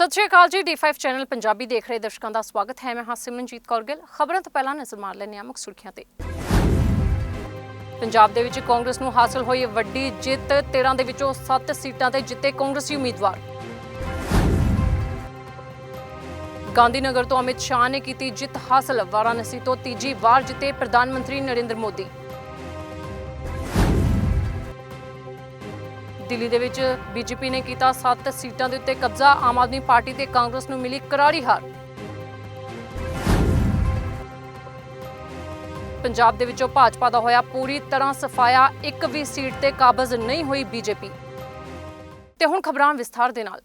ਸਤਿ ਸ਼੍ਰੀ ਅਕਾਲ ਜੀ D5 channel Punjabi ਦੇਖ ਰਹੇ ਦਰਸ਼ਕਾਂ ਦਾ ਸਵਾਗਤ ਹੈ। ਮੈਂ ਹਾਂ ਸਿਮਰਨਜੀਤ ਕੌਰ ਗਿੱਲ। ਖਬਰਾਂ ਤੋਂ ਪਹਿਲਾਂ ਨਜ਼ਰ ਮਾਰ ਲੈਂਦੇ ਹਾਂ ਮੁੱਖ ਸੁਰਖੀਆਂ ਤੇ। ਪੰਜਾਬ ਦੇ ਵਿੱਚ ਕਾਂਗਰਸ ਨੂੰ ਹਾਸਲ ਹੋਈ ਵੱਡੀ ਜਿੱਤ। 13 ਦੇ ਵਿੱਚੋਂ 7 ਸੀਟਾਂ ਤੇ ਜਿੱਤੇ ਕਾਂਗਰਸੀ ਉਮੀਦਵਾਰ। ਗਾਂਧੀਨਗਰ ਤੋਂ ਅਮਿਤ ਸ਼ਾਹ ਨੇ ਕੀਤੀ ਜਿੱਤ ਹਾਸਲ। ਵਾਰਾਣਸੀ ਤੋਂ ਤੀਜੀ ਵਾਰ ਜਿੱਤੇ ਪ੍ਰਧਾਨ ਮੰਤਰੀ ਨਰਿੰਦਰ ਮੋਦੀ। ਦਿੱਲੀ ਦੇ ਵਿੱਚ ਬੀਜੇਪੀ ਨੇ ਕੀਤਾ 7 ਸੀਟਾਂ ਦੇ ਉੱਤੇ ਕਬਜ਼ਾ, ਆਮ ਆਦਮੀ ਪਾਰਟੀ ਤੇ ਕਾਂਗਰਸ ਨੂੰ ਮਿਲੀ ਕਰਾਰੀ ਹਾਰ। ਪੰਜਾਬ ਦੇ ਵਿੱਚੋਂ ਭਾਜਪਾ ਦਾ ਹੋਇਆ ਪੂਰੀ ਤਰ੍ਹਾਂ ਸਫਾਇਆ, ਇੱਕ ਵੀ ਸੀਟ ਤੇ ਕਾਬਜ਼ ਨਹੀਂ ਹੋਈ ਬੀਜੇਪੀ। ਤੇ ਹੁਣ ਖਬਰਾਂ ਵਿਸਥਾਰ ਦੇ ਨਾਲ।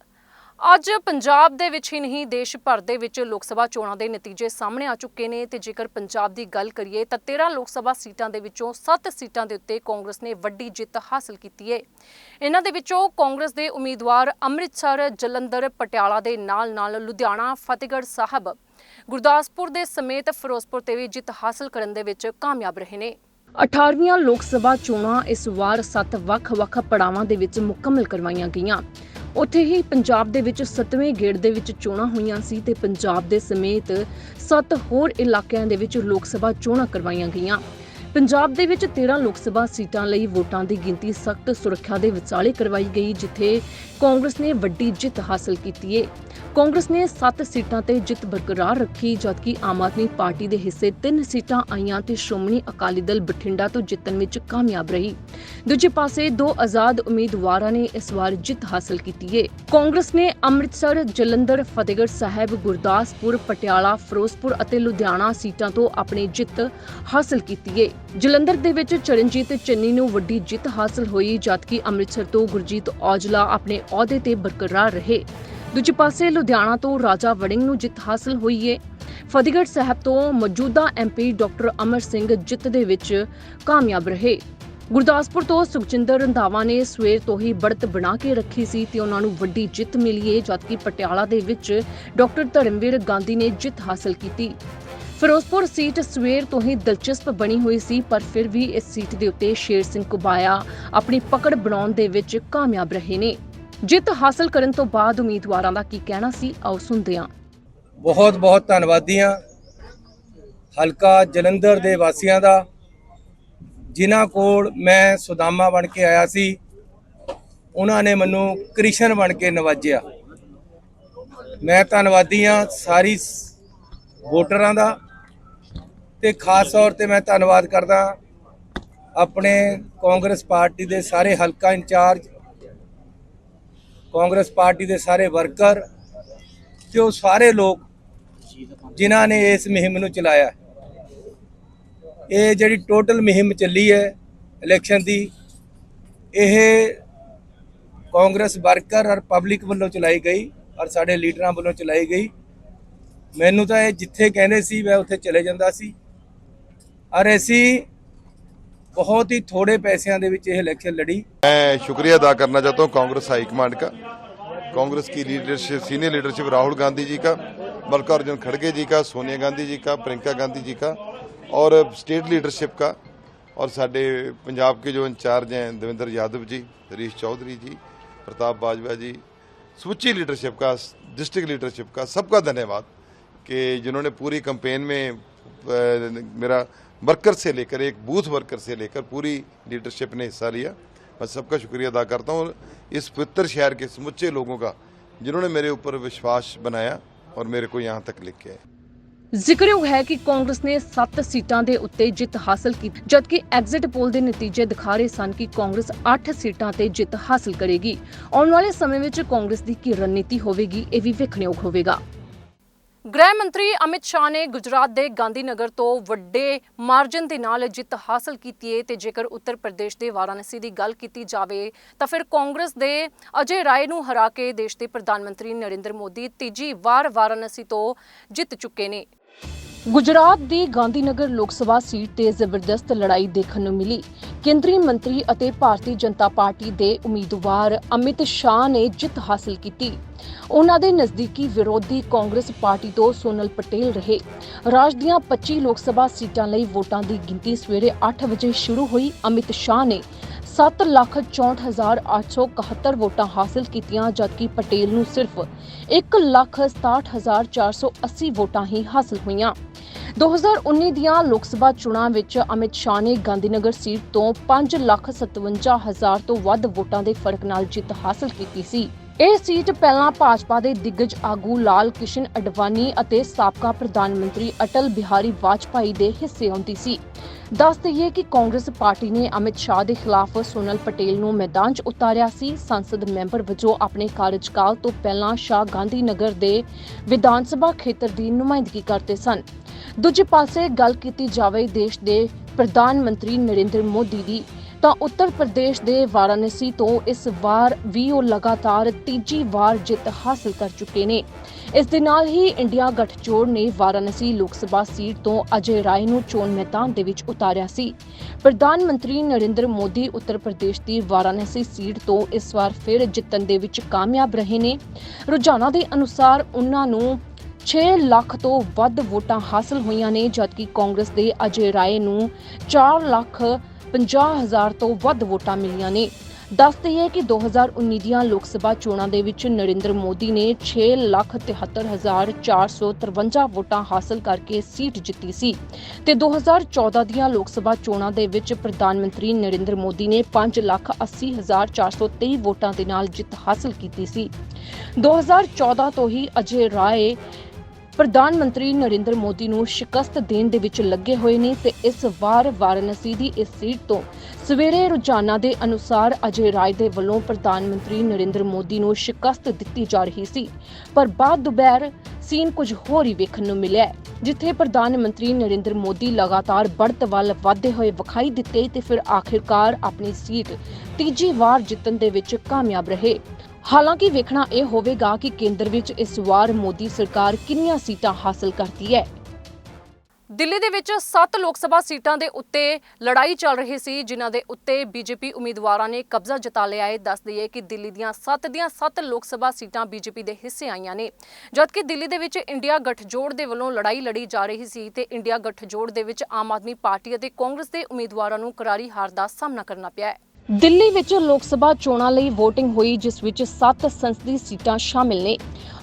ਅੱਜ ਪੰਜਾਬ ਦੇ ਵਿੱਚ ਹੀ ਨਹੀਂ, ਦੇਸ਼ ਭਰ ਦੇ ਵਿੱਚ ਲੋਕ ਸਭਾ ਚੋਣਾਂ ਦੇ ਨਤੀਜੇ ਸਾਹਮਣੇ ਆ ਚੁੱਕੇ ਨੇ ਤੇ ਜੇਕਰ ਪੰਜਾਬ ਦੀ ਗੱਲ ਕਰੀਏ ਤਾਂ 13 ਲੋਕ ਸਭਾ ਸੀਟਾਂ ਦੇ ਵਿੱਚੋਂ 7 ਸੀਟਾਂ ਦੇ ਉੱਤੇ ਕਾਂਗਰਸ ਨੇ ਵੱਡੀ ਜਿੱਤ ਹਾਸਲ ਕੀਤੀ ਹੈ ਇਹਨਾਂ ਦੇ ਵਿੱਚੋਂ ਕਾਂਗਰਸ ਦੇ ਉਮੀਦਵਾਰ ਅੰਮ੍ਰਿਤਸਰ, ਜਲੰਧਰ, ਪਟਿਆਲਾ ਦੇ ਨਾਲ-ਨਾਲ ਲੁਧਿਆਣਾ, ਫਤਿਹਗੜ੍ਹ ਸਾਹਿਬ, ਗੁਰਦਾਸਪੁਰ ਦੇ ਸਮੇਤ ਫਿਰੋਜ਼ਪੁਰ ਤੇ ਵੀ ਜਿੱਤ ਹਾਸਲ ਕਰਨ ਦੇ ਵਿੱਚ ਕਾਮਯਾਬ ਰਹੇ ਨੇ। 18ਵੀਆਂ ਲੋਕ ਸਭਾ ਚੋਣਾਂ ਇਸ ਵਾਰ 7 ਵੱਖ-ਵੱਖ ਪੜਾਵਾਂ ਦੇ ਵਿੱਚ ਮੁਕੰਮਲ ਕਰਵਾਈਆਂ ਗਈਆਂ। ਉੱਥੇ ਹੀ ਪੰਜਾਬ ਦੇ ਵਿੱਚ 7ਵੇਂ ਗੇੜ ਦੇ ਵਿੱਚ ਚੋਣਾਂ ਹੋਈਆਂ ਸੀ ਤੇ ਪੰਜਾਬ ਦੇ ਸਮੇਤ 7 ਹੋਰ ਇਲਾਕਿਆਂ ਦੇ ਵਿੱਚ ਲੋਕ ਸਭਾ ਚੋਣਾਂ ਕਰਵਾਈਆਂ ਗਈਆਂ। ਪੰਜਾਬ ਦੇ ਵਿੱਚ 13 ਲੋਕ ਸਭਾ ਸੀਟਾਂ ਲਈ ਵੋਟਾਂ ਦੀ ਗਿਣਤੀ ਸਖਤ ਸੁਰੱਖਿਆ ਦੇ ਵਿਚਾਲੇ ਕਰਵਾਈ ਗਈ, ਜਿੱਥੇ ਕਾਂਗਰਸ ਨੇ ਵੱਡੀ ਜਿੱਤ ਹਾਸਲ ਕੀਤੀ ਹੈ ਕਾਂਗਰਸ ਨੇ 7 ਸੀਟਾਂ ਤੇ ਜਿੱਤ ਬਰਕਰਾਰ ਰੱਖੀ, ਜਦਕਿ ਆਮ ਆਦਮੀ ਪਾਰਟੀ ਦੇ ਹਿੱਸੇ 3 ਸੀਟਾਂ ਆਈਆਂ ਤੇ ਸ਼੍ਰੋਮਣੀ ਅਕਾਲੀ ਦਲ ਬਠਿੰਡਾ ਤੋਂ ਜਿੱਤਣ ਵਿੱਚ ਕਾਮਯਾਬ ਰਹੀ। ਦੂਜੇ ਪਾਸੇ ਦੋ ਆਜ਼ਾਦ ਉਮੀਦਵਾਰਾਂ ਨੇ ਇਸ ਵਾਰ ਜਿੱਤ ਹਾਸਲ ਕੀਤੀ ਹੈ ਕਾਂਗਰਸ ਨੇ ਅੰਮ੍ਰਿਤਸਰ, ਜਲੰਧਰ, ਫਤਿਹਗੜ੍ਹ ਸਾਹਿਬ, ਗੁਰਦਾਸਪੁਰ, ਪਟਿਆਲਾ, ਫਿਰੋਜ਼ਪੁਰ ਅਤੇ ਲੁਧਿਆਣਾ ਸੀਟਾਂ ਤੋਂ ਆਪਣੀ ਜਿੱਤ ਹਾਸਲ ਕੀਤੀ ਹੈ ਜਲੰਧਰ ਦੇ ਵਿੱਚ ਚਰਨਜੀਤ ਚੰਨੀ ਨੂੰ ਵੱਡੀ ਜਿੱਤ ਹਾਸਲ ਹੋਈ, ਜਦਕਿ ਅੰਮ੍ਰਿਤਸਰ ਤੋਂ ਗੁਰਜੀਤ ਔਜਲਾ ਆਪਣੇ ਅਹੁਦੇ ਤੇ ਬਰਕਰਾਰ ਰਹੇ। ਦੂਜੇ ਪਾਸੇ, ਲੁਧਿਆਣਾ ਤੋਂ ਰਾਜਾ ਵੜਿੰਗ ਨੂੰ ਜਿੱਤ ਹਾਸਲ ਹੋਈ ਹੈ ਫਤਿਹਗੜ੍ਹ ਸਾਹਿਬ ਤੋਂ ਮੌਜੂਦਾ ਐਮਪੀ ਡਾਕਟਰ ਅਮਰ ਸਿੰਘ ਜਿੱਤ ਦੇ ਵਿੱਚ ਕਾਮਯਾਬ ਰਹੇ। ਗੁਰਦਾਸਪੁਰ ਤੋਂ ਸੁਖਜਿੰਦਰ ਰੰਧਾਵਾ ਨੇ ਸਵੇਰ ਤੋਂ ਹੀ ਬੜਤ ਬਣਾ ਕੇ ਰੱਖੀ ਸੀ ਤੇ ਉਹਨਾਂ ਨੂੰ ਵੱਡੀ ਜਿੱਤ ਮਿਲੀ ਹੈ ਜਦਕਿ ਪਟਿਆਲਾ ਦੇ ਵਿੱਚ ਡਾਕਟਰ ਧਰਮਵੀਰ ਗਾਂਧੀ ਨੇ ਜਿੱਤ ਹਾਸਲ ਕੀਤੀ। ਫਿਰੋਜ਼ਪੁਰ ਸੀਟ ਸਵੇਰ ਤੋਂ ਹੀ ਦਿਲਚਸਪ ਬਣੀ ਹੋਈ ਸੀ, ਪਰ ਫਿਰ ਵੀ ਇਸ ਸੀਟ ਦੇ ਉੱਤੇ ਸ਼ੇਰ ਸਿੰਘ ਕੁਬਾਇਆ ਆਪਣੀ ਪਕੜ ਬਣਾਉਣ ਦੇ ਵਿੱਚ ਕਾਮਯਾਬ ਰਹੇ ਨੇ। ਜਿੱਤ ਹਾਸਲ ਕਰਨ ਤੋਂ ਬਾਅਦ ਉਮੀਦਵਾਰਾਂ ਦਾ ਕੀ ਕਹਿਣਾ ਸੀ? ਆਓ ਸੁਣਦੇ ਹਾਂ। ਬਹੁਤ ਬਹੁਤ ਧੰਨਵਾਦੀ ਹਾਂ ਹਲਕਾ ਜਲੰਧਰ ਦੇ ਵਾਸੀਆਂ ਦਾ, ਜਿਨ੍ਹਾਂ ਕੋਲ ਮੈਂ ਸੁਦਾਮਾ ਬਣ ਕੇ ਆਇਆ ਸੀ, ਉਹਨਾਂ ਨੇ ਮੈਨੂੰ ਕ੍ਰਿਸ਼ਨ ਬਣ ਕੇ ਨਵਾਜਿਆ। ਮੈਂ ਧੰਨਵਾਦੀ ਹਾਂ ਸਾਰੀ ਵੋਟਰਾਂ ਦਾ ਤੇ ਖਾਸ ਤੌਰ ਤੇ ਮੈਂ ਧੰਨਵਾਦ ਕਰਦਾ ਆਪਣੇ ਕਾਂਗਰਸ ਪਾਰਟੀ ਦੇ ਸਾਰੇ ਹਲਕਾ ਇੰਚਾਰਜ ਕਾਂਗਰਸ ਪਾਰਟੀ ਦੇ ਸਾਰੇ ਵਰਕਰ ਤੇ ਉਹ ਸਾਰੇ ਲੋਕ ਜਿਨ੍ਹਾਂ ਨੇ ਇਸ ਮੁਹਿੰਮ ਨੂੰ ਚਲਾਇਆ। ਇਹ ਜਿਹੜੀ ਟੋਟਲ ਮੁਹਿੰਮ ਚੱਲੀ ਹੈ ਇਲੈਕਸ਼ਨ ਦੀ, ਇਹ ਕਾਂਗਰਸ ਵਰਕਰ ਔਰ ਪਬਲਿਕ ਵੱਲੋਂ ਚਲਾਈ ਗਈ ਔਰ ਸਾਡੇ ਲੀਡਰਾਂ ਵੱਲੋਂ ਚਲਾਈ ਗਈ। ਮੈਨੂੰ ਤਾਂ ਇਹ ਜਿੱਥੇ ਕਹਿੰਦੇ ਸੀ ਮੈਂ ਉੱਥੇ ਚਲੇ ਜਾਂਦਾ ਸੀ। ਔਰ ਅਸੀਂ बहुत ही थोड़े पैसों के इलेक्शन लड़ी मैं शुक्रिया अदा करना चाहता हूँ कांग्रेस हाईकमांड का कांग्रेस की leadership senior leadership Rahul Gandhi ji का मल्लिकार्जुन खड़गे जी का सोनिया गांधी जी का प्रियंका गांधी जी का और स्टेट लीडरशिप का और साडे पंजाब के जो इंचार्ज हैं देवेंद्र यादव जी हरीश चौधरी जी प्रताप बाजवा जी समूची लीडरशिप का डिस्ट्रिक्ट लीडरशिप का सबका धन्यवाद कि जिन्होंने पूरी कंपेन में मेरा वर्कर से लेकर एक बूथ वर्कर से लेकर पूरी लीडरशिप ने हिस्सा लिया मैं सबका शुक्रिया अदा करता हूँ और इस पवित्र शहर के समुच्चे लोगों का जिन्होंने मेरे ऊपर विश्वास बनाया और मेरे को यहाँ तक लेके आए ਜ਼ਿਕਰਯੋਗ ਹੈ ਕਿ ਕਾਂਗਰਸ ਨੇ 7 ਸੀਟਾਂ ਦੇ ਉੱਤੇ ਜਿੱਤ ਹਾਸਲ ਕੀਤੀ ਜਦਕਿ ਐਗਜ਼ਿਟ ਪੋਲ ਦੇ ਨਤੀਜੇ ਦਿਖਾ ਰਹੇ ਸਨ ਕਿ ਕਾਂਗਰਸ 8 ਸੀਟਾਂ ਤੇ ਜਿੱਤ ਹਾਸਲ ਕਰੇਗੀ ਆਉਣ ਵਾਲੇ ਸਮੇਂ ਵਿੱਚ ਕਾਂਗਰਸ ਦੀ ਕੀ ਰਣਨੀਤੀ ਹੋਵੇਗੀ ਇਹ ਵੀ ਵੇਖਣਯੋਗ ਹੋਵੇਗਾ ਗ੍ਰਹਿ ਮੰਤਰੀ ਅਮਿਤ ਸ਼ਾਹ ਨੇ ਗੁਜਰਾਤ ਦੇ ਗਾਂਧੀਨਗਰ ਤੋਂ ਵੱਡੇ ਮਾਰਜਨ ਦੇ ਨਾਲ ਜਿੱਤ ਹਾਸਲ ਕੀਤੀ ਹੈ ਤੇ ਜੇਕਰ ਉੱਤਰ ਪ੍ਰਦੇਸ਼ ਦੇ ਵਾਰਾਣਸੀ ਦੀ ਗੱਲ ਕੀਤੀ ਜਾਵੇ ਤਾਂ ਫਿਰ ਕਾਂਗਰਸ ਦੇ ਅਜੇ ਰਾਏ ਨੂੰ ਹਰਾ ਕੇ ਦੇਸ਼ ਦੇ ਪ੍ਰਧਾਨ ਮੰਤਰੀ ਨਰਿੰਦਰ ਮੋਦੀ ਤੀਜੀ ਵਾਰ ਵਾਰਾਣਸੀ ਤੋਂ ਜਿੱਤ ਚੁੱਕੇ ਨੇ। ਗੁਜਰਾਤ ਦੀ ਗਾਂਧੀਨਗਰ ਲੋਕ ਸਭਾ ਸੀਟ ਤੇ ਜ਼ਬਰਦਸਤ ਲੜਾਈ ਦੇਖਣ ਨੂੰ ਮਿਲੀ। ਕੇਂਦਰੀ ਮੰਤਰੀ ਅਤੇ ਭਾਰਤੀ ਜਨਤਾ ਪਾਰਟੀ ਦੇ ਉਮੀਦਵਾਰ ਅਮਿਤ ਸ਼ਾਹ ਨੇ ਜਿੱਤ ਹਾਸਲ ਕੀਤੀ। ਉਹਨਾਂ ਦੇ ਨਜ਼ਦੀਕੀ ਵਿਰੋਧੀ ਕਾਂਗਰਸ ਪਾਰਟੀ ਤੋਂ ਸੋਨਲ ਪਟੇਲ ਰਹੇ। ਰਾਜ ਦੀਆਂ 25 ਲੋਕ ਸਭਾ ਸੀਟਾਂ ਲਈ ਵੋਟਾਂ ਦੀ ਗਿਣਤੀ ਸਵੇਰੇ 8 ਵਜੇ ਸ਼ੁਰੂ ਹੋਈ। ਅਮਿਤ ਸ਼ਾਹ ਨੇ 764871 ਵੋਟਾਂ ਹਾਸਲ ਕੀਤੀਆਂ, ਜਦਕਿ ਪਟੇਲ ਨੂੰ ਸਿਰਫ 167480 ਵੋਟਾਂ ਹੀ ਹਾਸਲ ਹੋਈਆਂ। 2019 ਦੀਆਂ ਲੋਕ ਸਭਾ ਚੋਣਾਂ ਵਿੱਚ ਅਮਿਤ ਸ਼ਾਹ ਨੇ ਗਾਂਧੀਨਗਰ ਸੀਟ ਤੋਂ 557000 ਤੋਂ ਵੱਧ ਵੋਟਾਂ ਦੇ ਫ਼ਰਕ ਨਾਲ ਜਿੱਤ ਹਾਸਲ ਕੀਤੀ ਸੀ। ਇਹ ਸੀਟ ਪਹਿਲਾਂ ਭਾਜਪਾ ਦੇ ਦਿੱਗਜ ਆਗੂ ਲਾਲ ਕਿਸ਼ਨ ਅਡਵਾਨੀ ਅਤੇ ਸਾਬਕਾ ਪ੍ਰਧਾਨ ਮੰਤਰੀ ਅਟਲ ਬਿਹਾਰੀ ਵਾਜਪਾਈ ਦੇ ਹਿੱਸੇ ਆਉਂਦੀ ਸੀ। ਦੱਸ ਦਈਏ ਕਿ ਕਾਂਗਰਸ ਪਾਰਟੀ ਨੇ ਅਮਿਤ ਸ਼ਾਹ ਦੇ ਖਿਲਾਫ ਸੋਨਲ ਪਟੇਲ ਨੂੰ ਮੈਦਾਨ 'ਚ ਉਤਾਰਿਆ ਸੀ। ਸੰਸਦ ਮੈਂਬਰ ਵਜੋਂ ਆਪਣੇ ਕਾਰਜਕਾਲ ਤੋਂ ਪਹਿਲਾਂ ਸ਼ਾਹ ਗਾਂਧੀ ਨਗਰ ਦੇ ਵਿਧਾਨ ਸਭਾ ਖੇਤਰ ਦੀ ਨੁਮਾਇੰਦਗੀ ਕਰਦੇ ਸਨ। ਦੂਜੇ ਪਾਸੇ ਗੱਲ ਕੀਤੀ ਜਾਵੇ ਦੇਸ਼ ਦੇ ਪ੍ਰਧਾਨ ਮੰਤਰੀ ਨਰਿੰਦਰ ਮੋਦੀ ਦੀ ਤਾਂ ਉੱਤਰ ਪ੍ਰਦੇਸ਼ ਦੇ ਵਾਰਾਣਸੀ ਤੋਂ ਇਸ ਵਾਰ ਵੀ ਉਹ ਲਗਾਤਾਰ ਤੀਜੀ ਵਾਰ ਜਿੱਤ ਹਾਸਲ ਕਰ ਚੁੱਕੇ ਨੇ। ਇਸ ਦੇ ਨਾਲ ਹੀ ਇੰਡੀਆ ਗੱਠਜੋੜ ਨੇ ਵਾਰਾਣਸੀ ਲੋਕ ਸਭਾ ਸੀਟ ਤੋਂ ਅਜੇ ਰਾਏ ਨੂੰ ਚੋਣ ਮੈਦਾਨ ਦੇ ਵਿੱਚ ਉਤਾਰਿਆ ਸੀ। ਪ੍ਰਧਾਨ ਮੰਤਰੀ ਨਰਿੰਦਰ ਮੋਦੀ ਉੱਤਰ ਪ੍ਰਦੇਸ਼ ਦੀ ਵਾਰਾਣਸੀ ਸੀਟ ਤੋਂ ਇਸ ਵਾਰ ਫਿਰ ਜਿੱਤਣ ਦੇ ਵਿੱਚ ਕਾਮਯਾਬ ਰਹੇ ਨੇ। ਰੁਝਾਨਾਂ ਦੇ ਅਨੁਸਾਰ ਉਹਨਾਂ ਨੂੰ 6 ਲੱਖ ਤੋਂ ਵੱਧ ਵੋਟਾਂ ਹਾਸਲ ਹੋਈਆਂ ਨੇ, ਜਦਕਿ ਕਾਂਗਰਸ ਦੇ ਅਜੇ ਰਾਏ ਨੂੰ 4 ਲੱਖ 50 ਹਜ਼ਾਰ ਤੋਂ ਵੱਧ ਵੋਟਾਂ ਮਿਲੀਆਂ ਨੇ। ਦੱਸ ਦਈਏ ਕਿ 2019 ਦੀਆਂ ਲੋਕ ਸਭਾ ਚੋਣਾਂ ਦੇ ਵਿੱਚ ਨਰਿੰਦਰ ਮੋਦੀ ਨੇ 6 ਲੱਖ 73 ਹਜ਼ਾਰ 453 ਵੋਟਾਂ ਹਾਸਲ ਕਰਕੇ ਸੀਟ ਜਿੱਤੀ ਸੀ ਤੇ 2014 ਦੀਆਂ ਲੋਕ ਸਭਾ ਚੋਣਾਂ ਦੇ ਵਿੱਚ ਪ੍ਰਧਾਨ ਮੰਤਰੀ ਨਰਿੰਦਰ ਮੋਦੀ ਨੇ 5 ਲੱਖ 80 ਹਜ਼ਾਰ 423 ਵੋਟਾਂ ਦੇ ਨਾਲ ਜਿੱਤ ਹਾਸਲ ਕੀਤੀ ਸੀ। 2014 ਤੋਂ ਹੀ ਅਜੇ ਰਾਏ ਪ੍ਰਧਾਨ ਮੰਤਰੀ ਨਰਿੰਦਰ ਮੋਦੀ ਨੂੰ ਸ਼ਿਕਸਤ ਦੇਣ ਦੇ ਵਿੱਚ ਲੱਗੇ ਹੋਏ ਨੇ ਤੇ ਇਸ ਵਾਰ ਵਾਰਾਣਸੀ ਦੀ ਇਸ ਸੀਟ ਤੋਂ ਸਵੇਰੇ ਰੁਝਾਨਾਂ ਦੇ ਅਨੁਸਾਰ ਅਜੇ ਰਾਏ ਦੇ ਵੱਲੋਂ ਪ੍ਰਧਾਨ ਮੰਤਰੀ ਨਰਿੰਦਰ ਮੋਦੀ ਨੂੰ ਸ਼ਿਕਸਤ ਦਿੱਤੀ ਜਾ ਰਹੀ ਸੀ। ਪਰ ਬਾਅਦ ਦੁਪਹਿਰ ਸੀਨ ਕੁਝ ਹੋਰ ਹੀ ਵੇਖਣ ਨੂੰ ਮਿਲਿਆ ਜਿੱਥੇ ਪ੍ਰਧਾਨ ਮੰਤਰੀ ਨਰਿੰਦਰ ਮੋਦੀ ਲਗਾਤਾਰ ਬੜਤ ਵੱਲ ਵਧਦੇ ਹੋਏ ਵਿਖਾਈ ਦਿੱਤੇ ਤੇ ਫਿਰ ਆਖਿਰਕਾਰ ਆਪਣੀ ਸੀਟ ਤੀਜੀ ਵਾਰ ਜਿੱਤਣ ਦੇ ਵਿੱਚ ਕਾਮਯਾਬ ਰਹੇ। ਹਾਲਾਂਕਿ ਵੇਖਣਾ ਇਹ ਹੋਵੇਗਾ ਕਿ ਕੇਂਦਰ ਵਿੱਚ ਇਸ ਵਾਰ ਮੋਦੀ ਸਰਕਾਰ ਕਿੰਨੀਆਂ ਸੀਟਾਂ ਹਾਸਲ ਕਰਦੀ ਹੈ। ਦਿੱਲੀ ਦੇ ਵਿੱਚ 7 ਲੋਕ ਸਭਾ ਸੀਟਾਂ ਦੇ ਉੱਤੇ ਲੜਾਈ ਚੱਲ ਰਹੀ ਸੀ, ਜਿਨ੍ਹਾਂ ਦੇ ਉੱਤੇ ਬੀਜੇਪੀ ਉਮੀਦਵਾਰਾਂ ਨੇ ਕਬਜ਼ਾ ਜਤਾ ਲਿਆ ਹੈ। ਦੱਸ ਦਈਏ ਕਿ ਦਿੱਲੀ ਦੀਆਂ 7 ਦੀਆਂ 7 ਲੋਕ ਸਭਾ ਸੀਟਾਂ ਬੀਜੇਪੀ ਦੇ ਹਿੱਸੇ ਆਈਆਂ ਨੇ। ਜਦਕਿ ਦਿੱਲੀ ਦੇ ਵਿੱਚ ਇੰਡੀਆ ਗਠਜੋੜ ਦੇ ਵੱਲੋਂ ਲੜਾਈ ਲੜੀ ਜਾ ਰਹੀ ਸੀ ਤੇ ਇੰਡੀਆ ਗਠਜੋੜ ਦੇ ਵਿੱਚ ਆਮ ਆਦਮੀ ਪਾਰਟੀ ਅਤੇ ਕਾਂਗਰਸ ਦੇ ਉਮੀਦਵਾਰਾਂ ਨੂੰ ਕਰਾਰੀ ਹਾਰ ਦਾ ਸਾਹਮਣਾ ਕਰਨਾ ਪਿਆ ਹੈ। ਦਿੱਲੀ ਵਿੱਚ ਲੋਕ ਸਭਾ ਚੋਣਾਂ ਲਈ VOTING ਹੋਈ, ਜਿਸ ਵਿੱਚ 7 ਸੰਸਦੀ ਸੀਟਾਂ ਸ਼ਾਮਿਲ ਨੇ।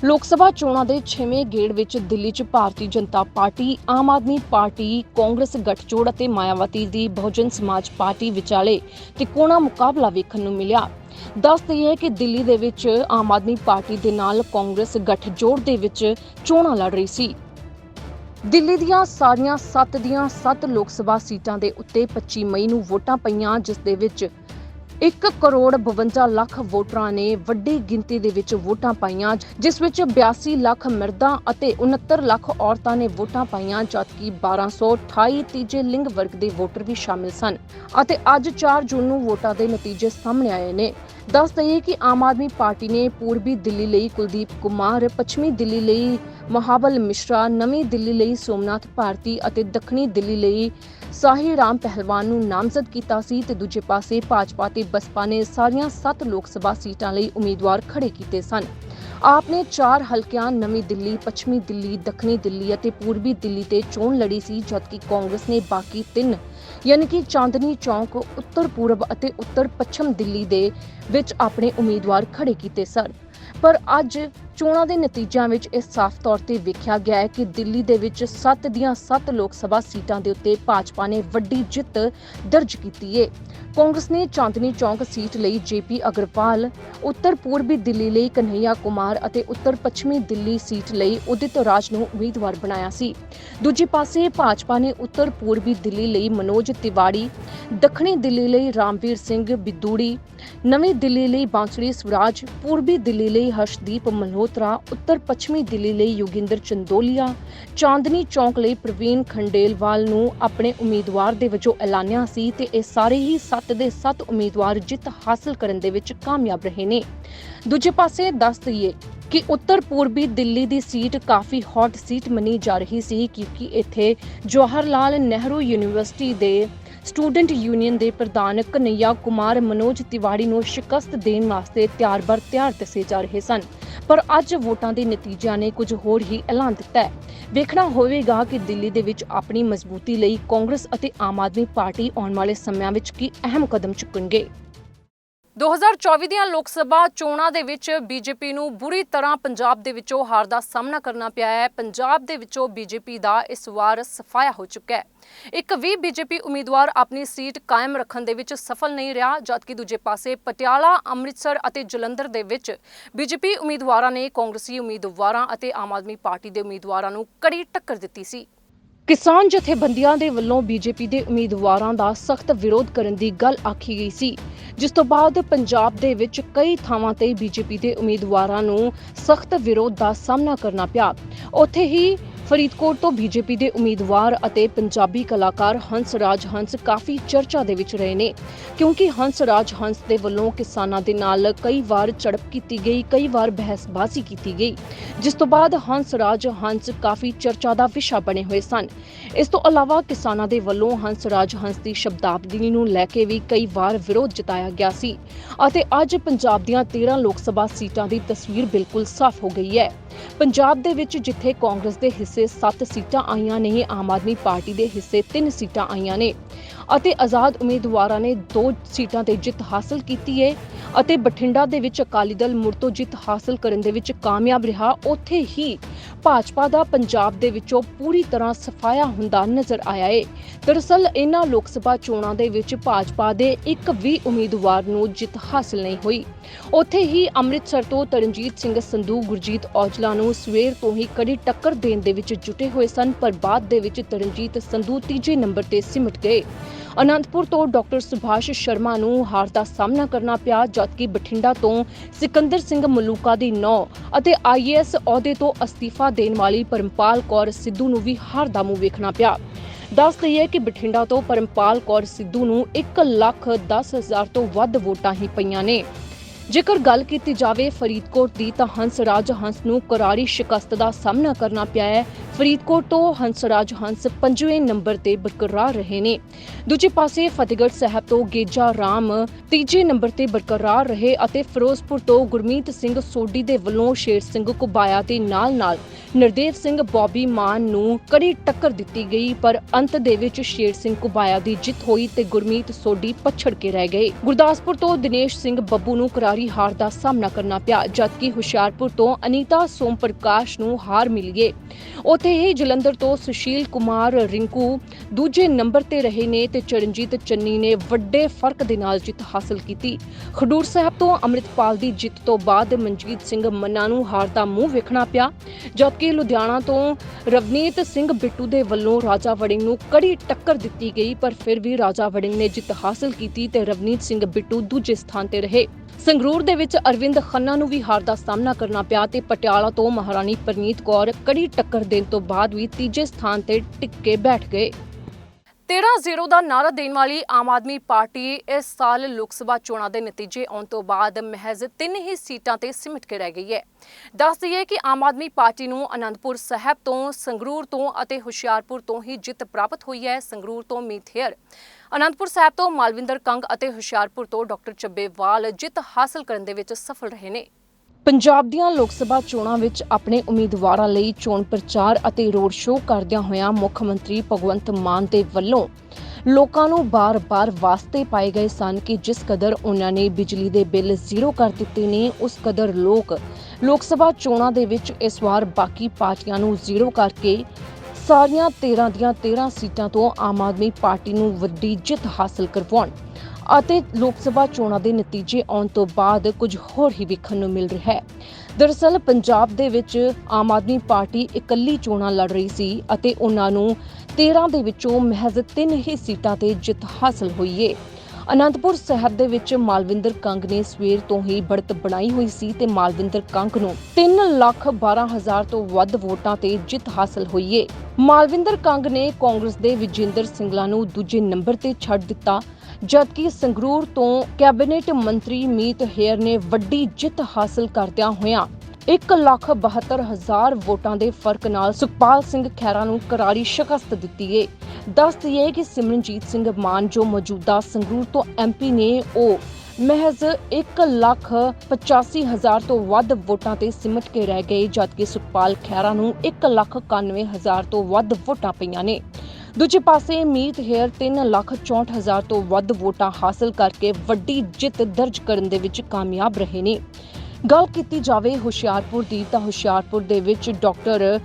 ਲੋਕ ਸਭਾ ਚੋਣਾਂ ਦੇ 6ਵੇਂ ਗੇੜ ਵਿੱਚ ਦਿੱਲੀ 'ਚ Bharatiya Janata Party, Aam Aadmi Party, Congress ਗਠਜੋੜ ਅਤੇ ਮਾਇਆਵਤੀ ਦੀ ਬਹੁਜਨ ਸਮਾਜ ਪਾਰਟੀ ਵਿਚਾਲੇ ਤਿਕੋਣਾ ਮੁਕਾਬਲਾ ਵੇਖਣ ਨੂੰ ਮਿਲਿਆ। ਦੱਸ ਦਈਏ ਕਿ ਦਿੱਲੀ ਦੇ ਵਿੱਚ ਆਮ ਆਦਮੀ ਪਾਰਟੀ ਦੇ ਨਾਲ ਕਾਂਗਰਸ ਗਠਜੋੜ ਦੇ ਵਿੱਚ ਚੋਣਾਂ ਲੜ ਰਹੀ ਸੀ। ਦਿੱਲੀ ਦੀਆਂ ਸਾਰੀਆਂ 7 ਦੀਆਂ 7 ਲੋਕ ਸਭਾ ਸੀਟਾਂ ਦੇ ਉੱਤੇ 25 ਮਈ ਨੂੰ ਵੋਟਾਂ ਪਈਆਂ, ਜਿਸ ਦੇ ਵਿੱਚ 1 ਕਰੋੜ 52 ਲੱਖ ਵੋਟਰਾਂ ਨੇ ਵੱਡੀ ਗਿਣਤੀ ਦੇ ਵਿੱਚ ਵੋਟਾਂ ਪਾਈਆਂ, ਜਿਸ ਵਿੱਚ 82 ਲੱਖ ਮਰਦਾਂ ਅਤੇ 69 ਲੱਖ ਔਰਤਾਂ ਨੇ ਵੋਟਾਂ ਪਾਈਆਂ, ਜਦਕਿ 1228 ਤੀਜੇ ਲਿੰਗ ਵਰਗ ਦੇ ਵੋਟਰ ਵੀ ਸ਼ਾਮਿਲ ਸਨ। ਅਤੇ ਅੱਜ 4 ਜੂਨ ਨੂੰ ਵੋਟਾਂ ਦੇ ਨਤੀਜੇ ਸਾਹਮਣੇ ਆਏ ਨੇ। ਦੱਸ ਦਈਏ ਕਿ ਆਮ ਆਦਮੀ ਪਾਰਟੀ ਨੇ ਪੂਰਬੀ ਦਿੱਲੀ ਲਈ ਕੁਲਦੀਪ ਕੁਮਾਰ, ਪੱਛਮੀ ਦਿੱਲੀ ਲਈ ਮਹਾਬਲ ਮਿਸ਼ਰਾ, ਨਵੀਂ ਦਿੱਲੀ ਲਈ ਸੋਮਨਾਥ ਭਾਰਤੀ ਅਤੇ ਦੱਖਣੀ ਦਿੱਲੀ ਲਈ ਸਾਹੀ ਰਾਮ ਪਹਿਲਵਾਨ ਨੂੰ ਨਾਮਜ਼ਦ ਕੀਤਾ ਸੀ ਤੇ ਦੂਜੇ ਪਾਸੇ ਭਾਜਪਾ ਤੇ ਬਸਪਾ ਨੇ ਸਾਰੀਆਂ 7 ਲੋਕ ਸਭਾ ਸੀਟਾਂ ਲਈ ਉਮੀਦਵਾਰ ਖੜੇ ਕੀਤੇ ਸਨ। ਆਪ ਨੇ 4 ਹਲਕਿਆਂ, ਨਵੀਂ ਦਿੱਲੀ, ਪੱਛਮੀ ਦਿੱਲੀ, ਦੱਖਣੀ ਦਿੱਲੀ ਅਤੇ ਪੂਰਬੀ ਦਿੱਲੀ ਤੇ ਚੋਣ ਲੜੀ ਸੀ, ਜਦਕਿ ਕਾਂਗਰਸ ਨੇ ਬਾਕੀ ਤਿੰਨ, ਯਾਨੀ ਕਿ ਚਾਂਦਨੀ ਚੌਕ, ਉੱਤਰ ਪੂਰਬ ਅਤੇ ਉੱਤਰ ਪੱਛਮ ਦਿੱਲੀ ਦੇ ਵਿੱਚ ਆਪਣੇ ਉਮੀਦਵਾਰ ਖੜੇ ਕੀਤੇ ਸਨ। ਪਰ ਅੱਜ ਚੋਣਾਂ ਦੇ ਨਤੀਜਿਆਂ ਵਿੱਚ ਇਹ ਸਾਫ਼ ਤੌਰ ਤੇ ਵੇਖਿਆ ਗਿਆ ਹੈ ਕਿ ਦਿੱਲੀ ਦੇ ਵਿੱਚ 7 ਦੀਆਂ 7 ਲੋਕ ਸਭਾ ਸੀਟਾਂ ਦੇ ਉੱਤੇ ਭਾਜਪਾ ਨੇ ਵੱਡੀ ਜਿੱਤ ਦਰਜ ਕੀਤੀ ਹੈ ਕਾਂਗਰਸ ਨੇ ਚਾਂਦਨੀ ਚੌਂਕ ਸੀਟ ਲਈ ਜੇਪੀ ਅਗਰਵਾਲ, ਉੱਤਰ ਪੂਰਬੀ ਦਿੱਲੀ ਲਈ ਕਨਹਈਆ ਕੁਮਾਰ ਅਤੇ ਉੱਤਰ ਪੱਛਮੀ ਦਿੱਲੀ ਸੀਟ ਲਈ ਉਦਿਤ ਰਾਜ ਨੂੰ ਉਮੀਦਵਾਰ ਬਣਾਇਆ ਸੀ। ਦੂਜੇ ਪਾਸੇ ਭਾਜਪਾ ਨੇ ਉੱਤਰ ਪੂਰਬੀ ਦਿੱਲੀ ਲਈ ਮਨੋਜ ਤਿਵਾੜੀ, ਦੱਖਣੀ ਦਿੱਲੀ ਲਈ ਰਾਮਵੀਰ ਸਿੰਘ ਬਿੱਦੂੜੀ, ਨਵੀਂ ਦਿੱਲੀ ਲਈ ਬਾਂਸੁਰੀ ਸਵਰਾਜ, ਪੂਰਬੀ ਦਿੱਲੀ ਲਈ ਹਰਸ਼ਦੀਪ ਮਲਹੋਤ ਮਲਹੋਤਰਾ ਉੱਤਰ ਪੱਛਮੀ ਦਿੱਲੀ ਲਈ ਯੋਗਿੰਦਰ ਚੰਦੋਲੀਆ, ਚਾਂਦਨੀ ਚੌਕ ਲਈ ਪ੍ਰਵੀਨ ਖੰਡੇਲਵਾਲ ਨੂੰ ਆਪਣੇ ਉਮੀਦਵਾਰ ਦੇ ਵਜੋਂ ਐਲਾਨਿਆ ਸੀ ਤੇ ਇਹ ਸਾਰੇ ਹੀ 7 ਦੇ 7 ਉਮੀਦਵਾਰ ਜਿੱਤ ਹਾਸਲ ਕਰਨ ਦੇ ਵਿੱਚ ਕਾਮਯਾਬ ਰਹੇ ਨੇ। ਦੂਜੇ ਪਾਸੇ ਦੱਸ ਦਈਏ ਕਿ ਉੱਤਰ ਪੂਰਬੀ ਦਿੱਲੀ ਦੀ ਸੀਟ ਕਾਫੀ ਹੌਟ ਸੀਟ ਮੰਨੀ ਜਾ ਰਹੀ ਸੀ ਕਿਉਂਕਿ ਇੱਥੇ ਜਵਾਹਰ ਲਾਲ ਨਹਿਰੂ ਯੂਨੀਵਰਸਿਟੀ ਦੇ ਸਟੂਡੈਂਟ ਯੂਨੀਅਨ ਦੇ ਪ੍ਰਧਾਨ ਕਨਈਆ ਕੁਮਾਰ ਮਨੋਜ ਤਿਵਾੜੀ ਨੂੰ ਸ਼ਿਕਸਤ ਦੇਣ ਵਾਸਤੇ ਤਿਆਰ-ਬਰ ਤਿਆਰ ਦੱਸੇ ਜਾ ਰਹੇ ਸਨ। ਪਰ ਅੱਜ ਵੋਟਾਂ ਦੇ ਨਤੀਜਿਆਂ ਨੇ ਕੁਝ ਹੋਰ ਹੀ ਐਲਾਨ ਦਿੱਤਾ ਹੈ। ਵੇਖਣਾ ਹੋਵੇਗਾ ਕਿ ਦਿੱਲੀ ਦੇ ਵਿੱਚ ਆਪਣੀ ਮਜ਼ਬੂਤੀ ਲਈ ਕਾਂਗਰਸ ਅਤੇ ਆਮ ਆਦਮੀ ਪਾਰਟੀ ਆਉਣ ਵਾਲੇ ਸਮਿਆਂ ਵਿੱਚ ਕੀ ਅਹਿਮ ਕਦਮ ਚੁੱਕਣਗੇ। 2024 ਦੀਆਂ ਲੋਕ ਸਭਾ ਚੋਣਾਂ ਦੇ ਵਿੱਚ ਬੀਜੇਪੀ ਨੂੰ ਬੁਰੀ ਤਰ੍ਹਾਂ ਪੰਜਾਬ ਦੇ ਵਿੱਚੋਂ ਹਾਰ ਦਾ ਸਾਹਮਣਾ ਕਰਨਾ ਪਿਆ ਹੈ। ਪੰਜਾਬ ਦੇ ਵਿੱਚੋਂ ਬੀਜੇਪੀ ਦਾ ਇਸ ਵਾਰ ਸਫਾਇਆ ਹੋ ਚੁੱਕਾ ਹੈ। ਇੱਕ ਵੀ ਬੀਜੇਪੀ ਉਮੀਦਵਾਰ ਆਪਣੀ ਸੀਟ ਕਾਇਮ ਰੱਖਣ ਦੇ ਵਿੱਚ ਸਫਲ ਨਹੀਂ ਰਿਹਾ, ਜਦਕਿ ਦੂਜੇ ਪਾਸੇ ਪਟਿਆਲਾ, ਅੰਮ੍ਰਿਤਸਰ ਅਤੇ ਜਲੰਧਰ ਦੇ ਵਿੱਚ ਬੀਜੇਪੀ ਉਮੀਦਵਾਰਾਂ ਨੇ ਕਾਂਗਰਸੀ ਉਮੀਦਵਾਰਾਂ ਅਤੇ ਆਮ ਆਦਮੀ ਪਾਰਟੀ ਦੇ ਉਮੀਦਵਾਰਾਂ ਨੂੰ ਕੜੀ ਟੱਕਰ ਦਿੱਤੀ ਸੀ। ਕਿਸਾਨ ਜਥੇਬੰਦੀਆਂ ਦੇ ਵੱਲੋਂ ਬੀਜੇਪੀ ਦੇ ਉਮੀਦਵਾਰਾਂ ਦਾ ਸਖਤ ਵਿਰੋਧ ਕਰਨ ਦੀ ਗੱਲ ਆਖੀ ਗਈ ਸੀ, ਜਿਸ ਤੋਂ ਬਾਅਦ ਪੰਜਾਬ ਦੇ ਵਿੱਚ ਕਈ ਥਾਵਾਂ ਤੇ ਬੀਜੇਪੀ ਦੇ ਉਮੀਦਵਾਰਾਂ ਨੂੰ ਸਖਤ ਵਿਰੋਧ ਦਾ ਸਾਹਮਣਾ ਕਰਨਾ ਪਿਆ। ਉੱਥੇ ਹੀ ਫਰੀਦਕੋਟ ਤੋਂ ਬੀਜੇਪੀ ਦੇ ਉਮੀਦਵਾਰ ਅਤੇ ਪੰਜਾਬੀ ਕਲਾਕਾਰ ਹੰਸ ਰਾਜ ਹੰਸ ਕਾਫੀ ਚਰਚਾ ਦੇ ਵਿੱਚ ਰਹੇ ਨੇ, ਕਿਉਂਕਿ ਹੰਸ ਰਾਜ ਹੰਸ ਦੇ ਵੱਲੋਂ ਕਿਸਾਨਾਂ ਦੇ ਨਾਲ ਕਈ ਵਾਰ ਝੜਪ ਕੀਤੀ ਗਈ, ਕਈ ਵਾਰ ਬਹਿਸਬਾਜ਼ੀ ਕੀਤੀ ਗਈ, ਜਿਸ ਤੋਂ ਬਾਅਦ ਹੰਸ ਰਾਜ ਹੰਸ ਕਾਫੀ ਚਰਚਾ ਦਾ ਵਿਸ਼ਾ ਬਣੇ ਹੋਏ ਸਨ। ਇਸ ਤੋਂ ਇਲਾਵਾ ਕਿਸਾਨਾਂ ਦੇ ਵੱਲੋਂ ਹੰਸ ਰਾਜ ਹੰਸ ਦੀ ਸ਼ਬਦਾਵਲੀ ਨੂੰ ਲੈ ਕੇ ਵੀ ਕਈ ਵਾਰ ਵਿਰੋਧ ਜਤਾਇਆ ਗਿਆ ਸੀ ਅਤੇ ਅੱਜ ਪੰਜਾਬ ਦੀਆਂ 13 ਲੋਕ ਸਭਾ ਸੀਟਾਂ ਦੀ ਤਸਵੀਰ ਬਿਲਕੁਲ ਸਾਫ਼ ਹੋ ਗਈ ਹੈ। ਪੰਜਾਬ ਦੇ ਵਿੱਚ ਜਿੱਥੇ ਕਾਂਗਰਸ ਦੇ ਹਿੱਸੇ 7 ਸੀਟਾਂ ਆਈਆਂ ਨੇ, ਆਮ ਆਦਮੀ ਪਾਰਟੀ ਦੇ ਹਿੱਸੇ 3 ਸੀਟਾਂ ਆਈਆਂ ਨੇ ਅਤੇ ਆਜ਼ਾਦ ਉਮੀਦਵਾਰਾਂ ਨੇ 2 ਸੀਟਾਂ ਤੇ ਜਿੱਤ ਹਾਸਲ ਕੀਤੀ ਹੈ ਅਤੇ ਬਠਿੰਡਾ ਦੇ ਵਿੱਚ ਅਕਾਲੀ ਦਲ ਮੁੜ ਤੋਂ ਜਿੱਤ ਹਾਸਲ ਕਰਨ ਦੇ ਵਿੱਚ ਕਾਮਯਾਬ ਰਿਹਾ, ਉੱਥੇ ਹੀ ਭਾਜਪਾ ਦਾ ਪੰਜਾਬ ਦੇ ਵਿੱਚੋਂ ਪੂਰੀ ਤਰ੍ਹਾਂ ਸਫਾਇਆ ਹੁੰਦਾ ਨਜ਼ਰ ਆਇਆ ਹੈ ਦਰਅਸਲ ਇਹਨਾਂ ਲੋਕ ਸਭਾ ਚੋਣਾਂ ਦੇ ਵਿੱਚ ਭਾਜਪਾ ਦੇ ਇੱਕ ਵੀ ਉਮੀਦਵਾਰ ਨੂੰ ਜਿੱਤ ਹਾਸਲ ਨਹੀਂ ਹੋਈ। ਉੱਥੇ ਹੀ ਅੰਮ੍ਰਿਤਸਰ ਤੋਂ ਤਰਨਜੀਤ ਸਿੰਘ ਸੰਧੂ, ਗੁਰਜੀਤ ਔਜਲਾ ਨੂੰ ਸਵੇਰ ਤੋਂ ਹੀ ਕੜੀ ਟੱਕਰ ਦੇਣ ਦੇ ਵਿੱਚ ਜੁਟੇ ਹੋਏ ਸਨ, ਪਰ ਬਾਅਦ ਦੇ ਵਿੱਚ ਤਰਨਜੀਤ ਸੰਧੂ ਤੀਜੇ ਨੰਬਰ ਤੇ ਸਿਮਟ ਗਏ। ਅਨੰਦਪੁਰ ਤੋਂ ਡਾਕਟਰ ਸੁਭਾਸ਼ ਸ਼ਰਮਾ ਨੂੰ ਹਾਰ ਦਾ ਸਾਹਮਣਾ ਕਰਨਾ ਪਿਆ, ਜਦਕਿ ਬਠਿੰਡਾ ਤੋਂ ਸਿਕੰਦਰ ਸਿੰਘ ਮਲੂਕਾ ਦੀ ਨੌ ਅਤੇ ਆਈਏਐਸ ਅਹੁਦੇ ਤੋਂ ਅਸਤੀਫਾ ਦੇਣ ਵਾਲੀ ਪਰਮਪਾਲ ਕੌਰ ਸਿੱਧੂ ਨੂੰ ਵੀ ਹਾਰ ਦਾ ਮੂੰਹ ਵੇਖਣਾ ਪਿਆ। ਦੱਸ ਦਈਏ ਕਿ ਬਠਿੰਡਾ ਤੋਂ ਪਰਮਪਾਲ ਕੌਰ ਸਿੱਧੂ ਨੂੰ 1 ਲੱਖ 10 ਹਜ਼ਾਰ ਤੋਂ ਵੱਧ ਵੋਟਾਂ ਹੀ ਪਈਆਂ ਨੇ। ਜੇਕਰ ਗੱਲ ਕੀਤੀ ਜਾਵੇ ਫਰੀਦਕੋਟ ਦੀ, ਤਾਂ ਹੰਸ ਰਾਜ ਹੰਸ ਨੂੰ ਕਰਾਰੀ ਸ਼ਿਕਸਤ ਦਾ ਸਾਹਮਣਾ ਕਰਨਾ ਪਿਆ ਹੈ। ਫਰੀਦਕੋਟ ਤੋਂ ਹੰਸ ਰਾਜ ਹੰਸ ਪੰਜਵੇਂ ਨੰਬਰ ਤੇ ਬਰਕਰਾਰ ਰਹੇ ਨੇ। ਦੂਜੇ ਪਾਸੇ ਫਤਿਹਗੜ੍ਹ ਸਾਹਿਬ ਤੋਂ ਗੇਜਾ ਰਾਮ ਤੀਜੇ ਨੰਬਰ ਤੇ ਬਰਕਰਾਰ ਰਹੇ ਅਤੇ ਫਿਰੋਜ਼ਪੁਰ ਤੋਂ ਗੁਰਮੀਤ ਸਿੰਘ ਸੋਢੀ ਦੇ ਵੱਲੋਂ ਸ਼ੇਰ ਸਿੰਘ ਕੁਬਾਇਆ ਦੇ ਨਾਲ-ਨਾਲ ਨਰਦੇਵ ਸਿੰਘ ਬੌਬੀ ਮਾਨ ਨੂੰ ਕੜੀ ਟੱਕਰ ਦਿੱਤੀ ਗਈ, ਪਰ ਅੰਤ ਦੇ ਵਿੱਚ ਸ਼ੇਰ ਸਿੰਘ ਕੁਬਾਇਆ ਦੀ ਜਿੱਤ ਹੋਈ ਤੇ ਗੁਰਮੀਤ ਸੋਢੀ ਪਛੜ ਕੇ ਰਹਿ ਗਏ। ਗੁਰਦਾਸਪੁਰ ਤੋਂ ਦਿਨੇਸ਼ ਸਿੰਘ ਬੱਬੂ ਨੂੰ ਕਰਾਰੀ ਹਾਰ ਦਾ ਸਾਹਮਣਾ ਕਰਨਾ ਪਿਆ, ਜਦਕਿ ਹੁਸ਼ਿਆਰਪੁਰ ਤੋਂ ਅਨੀਤਾ ਸੋਮ ਪ੍ਰਕਾਸ਼ ਨੂੰ ਹਾਰ ਮਿਲੀ ਏ। ਉੱਥੇ ਜਲੰਧਰ ਤੋਂ ਸੁਸ਼ੀਲ ਕੁਮਾਰ ਰਿੰਕੂ ਦੂਜੇ ਨੰਬਰ ਤੇ ਰਹੇ ਨੇ ਤੇ ਚਰਨਜੀਤ ਚੰਨੀ ਨੇ ਵੱਡੇ ਫ਼ਰਕ ਦੇ ਨਾਲ ਜਿੱਤ ਹਾਸਲ ਕੀਤੀ। ਖਡੂਰ ਸਾਹਿਬ ਤੋਂ ਅੰਮ੍ਰਿਤਪਾਲ ਦੀ ਜਿੱਤ ਤੋਂ ਬਾਅਦ ਮਨਜੀਤ ਸਿੰਘ ਮੰਨਾ ਨੂੰ ਹਾਰ ਦਾ ਮੂੰਹ ਵੇਖਣਾ ਪਿਆ, ਜਦਕਿ ਲੁਧਿਆਣਾ ਤੋਂ ਰਵਨੀਤ ਸਿੰਘ ਬਿੱਟੂ ਦੇ ਵੱਲੋਂ ਰਾਜਾ ਵੜਿੰਗ ਨੂੰ ਕੜੀ ਟੱਕਰ ਦਿੱਤੀ ਗਈ, ਪਰ ਫਿਰ ਵੀ ਰਾਜਾ ਵੜਿੰਗ ਨੇ ਜਿੱਤ ਹਾਸਲ ਕੀਤੀ ਤੇ ਰਵਨੀਤ ਸਿੰਘ ਬਿੱਟੂ ਦੂਜੇ ਸਥਾਨ ਤੇ ਰਹੇ। ਸੰਗਰੂਰ ਦੇ ਵਿੱਚ ਅਰਵਿੰਦ ਖੰਨਾ ਨੂੰ ਵੀ ਹਾਰ ਦਾ ਸਾਹਮਣਾ ਕਰਨਾ ਪਿਆ ਤੇ ਪਟਿਆਲਾ ਤੋਂ ਮਹਾਰਾਣੀ ਪ੍ਰਨੀਤ ਕੌਰ ਕੜੀ ਟੱਕਰ ਦੇਣ ਤੋਂ ਬਾਅਦ ਵੀ ਤੀਜੇ ਸਥਾਨ ਤੇ ਟਿਕ ਕੇ ਬੈਠ ਗਏ। 13-0 ਦਾ ਨਾਰਾ ਦੇਣ ਵਾਲੀ ਆਮ ਆਦਮੀ ਪਾਰਟੀ ਇਸ ਸਾਲ ਲੋਕ ਸਭਾ ਚੋਣਾਂ ਦੇ ਨਤੀਜੇ ਆਉਣ ਤੋਂ ਬਾਅਦ ਮਹਿਜ਼ ਤਿੰਨ ਹੀ ਸੀਟਾਂ ਤੇ ਸਿਮਟ ਕੇ ਰਹਿ ਗਈ ਹੈ। ਦੱਸ ਦਈਏ ਕਿ ਆਮ ਆਦਮੀ ਪਾਰਟੀ ਨੂੰ ਅਨੰਦਪੁਰ ਸਾਹਿਬ ਤੋਂ, ਸੰਗਰੂਰ ਤੋਂ ਅਤੇ ਹੁਸ਼ਿਆਰਪੁਰ ਤੋਂ ਹੀ ਜਿੱਤ ਪ੍ਰਾਪਤ ਹੋਈ ਹੈ। ਸੰਗਰੂਰ ਤੋਂ ਮੀਥੇਅਰ ਅਨੰਦਪੁਰ ਸਾਹਿਬ ਤੋਂ ਮਾਲਵਿੰਦਰ ਕੰਗ ਅਤੇ ਹੁਸ਼ਿਆਰਪੁਰ ਤੋਂ ਡਾਕਟਰ ਚੱਬੇਵਾਲ ਜਿੱਤ ਹਾਸਲ ਕਰਨ ਦੇ ਵਿੱਚ ਸਫਲ ਰਹੇ ਨੇ। ਪੰਜਾਬ ਦੀਆਂ ਲੋਕ ਸਭਾ ਚੋਣਾਂ ਵਿੱਚ ਆਪਣੇ ਉਮੀਦਵਾਰਾਂ ਲਈ ਚੋਣ ਪ੍ਰਚਾਰ ਅਤੇ ਰੋਡ ਸ਼ੋਅ ਕਰਦਿਆਂ ਹੋਇਆਂ ਮੁੱਖ ਮੰਤਰੀ ਭਗਵੰਤ ਮਾਨ ਦੇ ਵੱਲੋਂ ਲੋਕਾਂ ਨੂੰ ਬਾਰ-ਬਾਰ ਵਾਸਤੇ ਪਾਏ ਗਏ ਸਨ ਕਿ ਜਿਸ ਕਦਰ ਉਹਨਾਂ ਨੇ ਬਿਜਲੀ ਦੇ ਬਿੱਲ ਜ਼ੀਰੋ ਕਰ ਦਿੱਤੇ ਨੇ, ਉਸ ਕਦਰ ਲੋਕ ਲੋਕ ਸਭਾ ਚੋਣਾਂ ਦੇ ਵਿੱਚ ਇਸ ਵਾਰ ਬਾਕੀ ਪਾਰਟੀਆਂ ਨੂੰ ਜ਼ੀਰੋ ਕਰਕੇ ਸਾਰੀਆਂ 13 ਦੀਆਂ 13 ਸੀਟਾਂ ਤੋਂ ਆਮ ਆਦਮੀ ਪਾਰਟੀ ਨੂੰ ਵੱਡੀ ਜਿੱਤ ਹਾਸਲ ਕਰਵਾਉਣ ਅਤੇ ਲੋਕ ਸਭਾ ਚੋਣਾਂ ਦੇ ਨਤੀਜੇ ਆਉਣ ਤੋਂ ਬਾਅਦ ਕੁਝ ਹੋਰ ਹੀ ਵੇਖਣ ਨੂੰ ਮਿਲ ਰਿਹਾ ਹੈ। ਦਰਅਸਲ, ਪੰਜਾਬ ਦੇ ਵਿੱਚ ਆਮ ਆਦਮੀ ਪਾਰਟੀ ਇਕੱਲੀ ਚੋਣਾਂ ਲੜ ਰਹੀ ਸੀ ਅਤੇ ਉਹਨਾਂ ਨੂੰ 13 ਦੇ ਵਿੱਚੋਂ ਮਹਿਜ਼ 3 ਹੀ ਸੀਟਾਂ ਤੇ ਜਿੱਤ ਹਾਸਲ ਹੋਈ ਏ। ਅਨੰਦਪੁਰ ਸਾਹਿਬ ਦੇ ਵਿੱਚ ਮਾਲਵਿੰਦਰ ਕੰਗ ਨੇ ਸਵੇਰ ਤੋਂ ਹੀ ਬੜਤ ਬਣਾਈ ਹੋਈ ਸੀ ਤੇ ਮਾਲਵਿੰਦਰ ਕੰਗ ਨੂੰ 3 ਲੱਖ 12 ਹਜ਼ਾਰ ਤੋਂ ਵੱਧ ਵੋਟਾਂ ਤੇ ਜਿੱਤ ਹਾਸਲ ਹੋਈ ਏ। ਮਾਲਵਿੰਦਰ ਕੰਗ ਨੇ ਕਾਂਗਰਸ ਦੇ ਵਿਜੇਂਦਰ ਸਿੰਗਲਾ ਨੂੰ ਦੂਜੇ ਨੰਬਰ ਤੇ ਛੱਡ ਦਿੱਤਾ, ਜਦਕਿ ਸੰਗਰੂਰ ਤੋਂ ਕੈਬਨਿਟ ਮੰਤਰੀ ਮੀਤ ਹੇਅਰ ਨੇ ਵੱਡੀ ਜਿੱਤ ਹਾਸਲ ਕਰਦਿਆਂ ਹੋਇਆਂ 1 ਲੱਖ 72 ਹਜ਼ਾਰ ਵੋਟਾਂ ਦੇ ਫ਼ਰਕ ਨਾਲ ਸੁਖਪਾਲ ਸਿੰਘ ਖਹਿਰਾ ਨੂੰ ਕਰਾਰੀ ਸ਼ਿਕਸਤ ਦਿੱਤੀ ਏ। ਦੱਸ ਦਈਏ ਕਿ ਸਿਮਰਨਜੀਤ ਸਿੰਘ ਮਾਨ ਜੋ ਮੌਜੂਦਾ ਸੰਗਰੂਰ ਤੋਂ ਐਮਪੀ ਨੇ, ਉਹ ਮਹਿਜ਼ 1 ਲੱਖ 85 ਹਜ਼ਾਰ ਤੋਂ ਵੱਧ ਵੋਟਾਂ ਤੇ ਸਿਮਟ ਕੇ ਰਹਿ ਗਏ, ਜਦਕਿ ਸੁਖਪਾਲ ਖਹਿਰਾ ਨੂੰ 1 ਲੱਖ 91 ਹਜ਼ਾਰ ਤੋਂ ਵੱਧ ਵੋਟਾਂ ਪਈਆਂ ਨੇ। ਦੂਜੇ ਪਾਸੇ ਮੀਤ ਹੇਅਰ 364000 ਤੋਂ ਵੱਧ ਵੋਟਾਂ ਹਾਸਲ ਕਰਕੇ ਵੱਡੀ ਜਿੱਤ ਦਰਜ ਕਰਨ ਦੇ ਵਿੱਚ ਕਾਮਯਾਬ ਰਹੇ ਨੇ। ਗੱਲ ਕੀਤੀ ਜਾਵੇ ਹੁਸ਼ਿਆਰਪੁਰ ਦੀ ਤਾਂ ਹੁਸ਼ਿਆਰਪੁਰ ਦੇ ਵਿੱਚ ਡਾਕਟਰ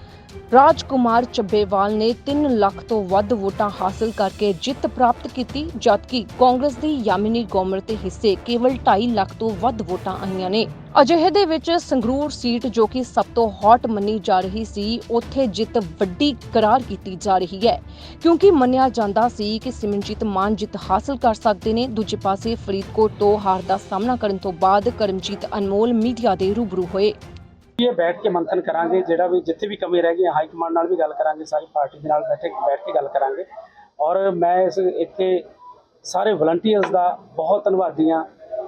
ਰਾਜਕੁਮਾਰ ਚੱਬੇਵਾਲ ਨੇ 3 ਲੱਖ ਤੋਂ ਵੱਧ ਵੋਟਾਂ ਹਾਸਲ ਕਰਕੇ ਜਿੱਤ ਪ੍ਰਾਪਤ ਕੀਤੀ, ਜਦਕਿ ਕਾਂਗਰਸ ਦੀ ਯਾਮਿਨੀ ਗੋਮਰ ਦੇ ਹਿੱਸੇ ਕੇਵਲ 2.5 ਲੱਖ ਤੋਂ ਵੱਧ ਵੋਟਾਂ ਆਈਆਂ ਨੇ। ਅਜਿਹੇ ਦੇ ਵਿੱਚ ਸੰਗਰੂਰ ਸੀਟ ਜੋ ਕਿ ਸਭ ਤੋਂ ਹੌਟ ਮੰਨੀ ਜਾ ਰਹੀ ਸੀ, ਉੱਥੇ ਜਿੱਤ ਵੱਡੀ ਕਰਾਰ ਕੀਤੀ ਜਾ ਰਹੀ ਹੈ। ਕਿਉਂਕਿ ਮੰਨਿਆ ਜਾਂਦਾ ਸੀ ਕਿ ਸਿਮਰਨਜੀਤ ਮਾਨ ਜਿੱਤ ਹਾਸਲ ਕਰ ਸਕਦੇ ਨੇ, ਦੂਜੇ ਪਾਸੇ ਫਰੀਦਕੋਟ ਤੋਂ ਹਾਰ ਦਾ ਸਾਹਮਣਾ ਕਰਨ ਤੋਂ ਬਾਅਦ ਕਰਮਜੀਤ ਅਨਮੋਲ ਮੀਡੀਆ ਦੇ ਰੂਬਰੂ ਹੋਏ। ਇਹ ਬੈਠ ਕੇ ਮੰਥਨ ਕਰਾਂਗੇ ਜਿਹੜਾ ਵੀ ਜਿੱਥੇ ਵੀ ਕਮੀ ਰਹਿ ਗਈ ਹੈ, ਹਾਈ ਕਮਾਂਡ ਨਾਲ ਵੀ ਗੱਲ ਕਰਾਂਗੇ ਸਾਰੀ ਪਾਰਟੀ ਦੇ ਨਾਲ ਬੈਠੇ ਬੈਠ ਕੇ ਗੱਲ ਕਰਾਂਗੇ। ਔਰ ਮੈਂ ਇਸ ਇੱਥੇ ਸਾਰੇ ਵਲੰਟੀਅਰਸ ਦਾ ਬਹੁਤ ਧੰਨਵਾਦੀ ਹਾਂ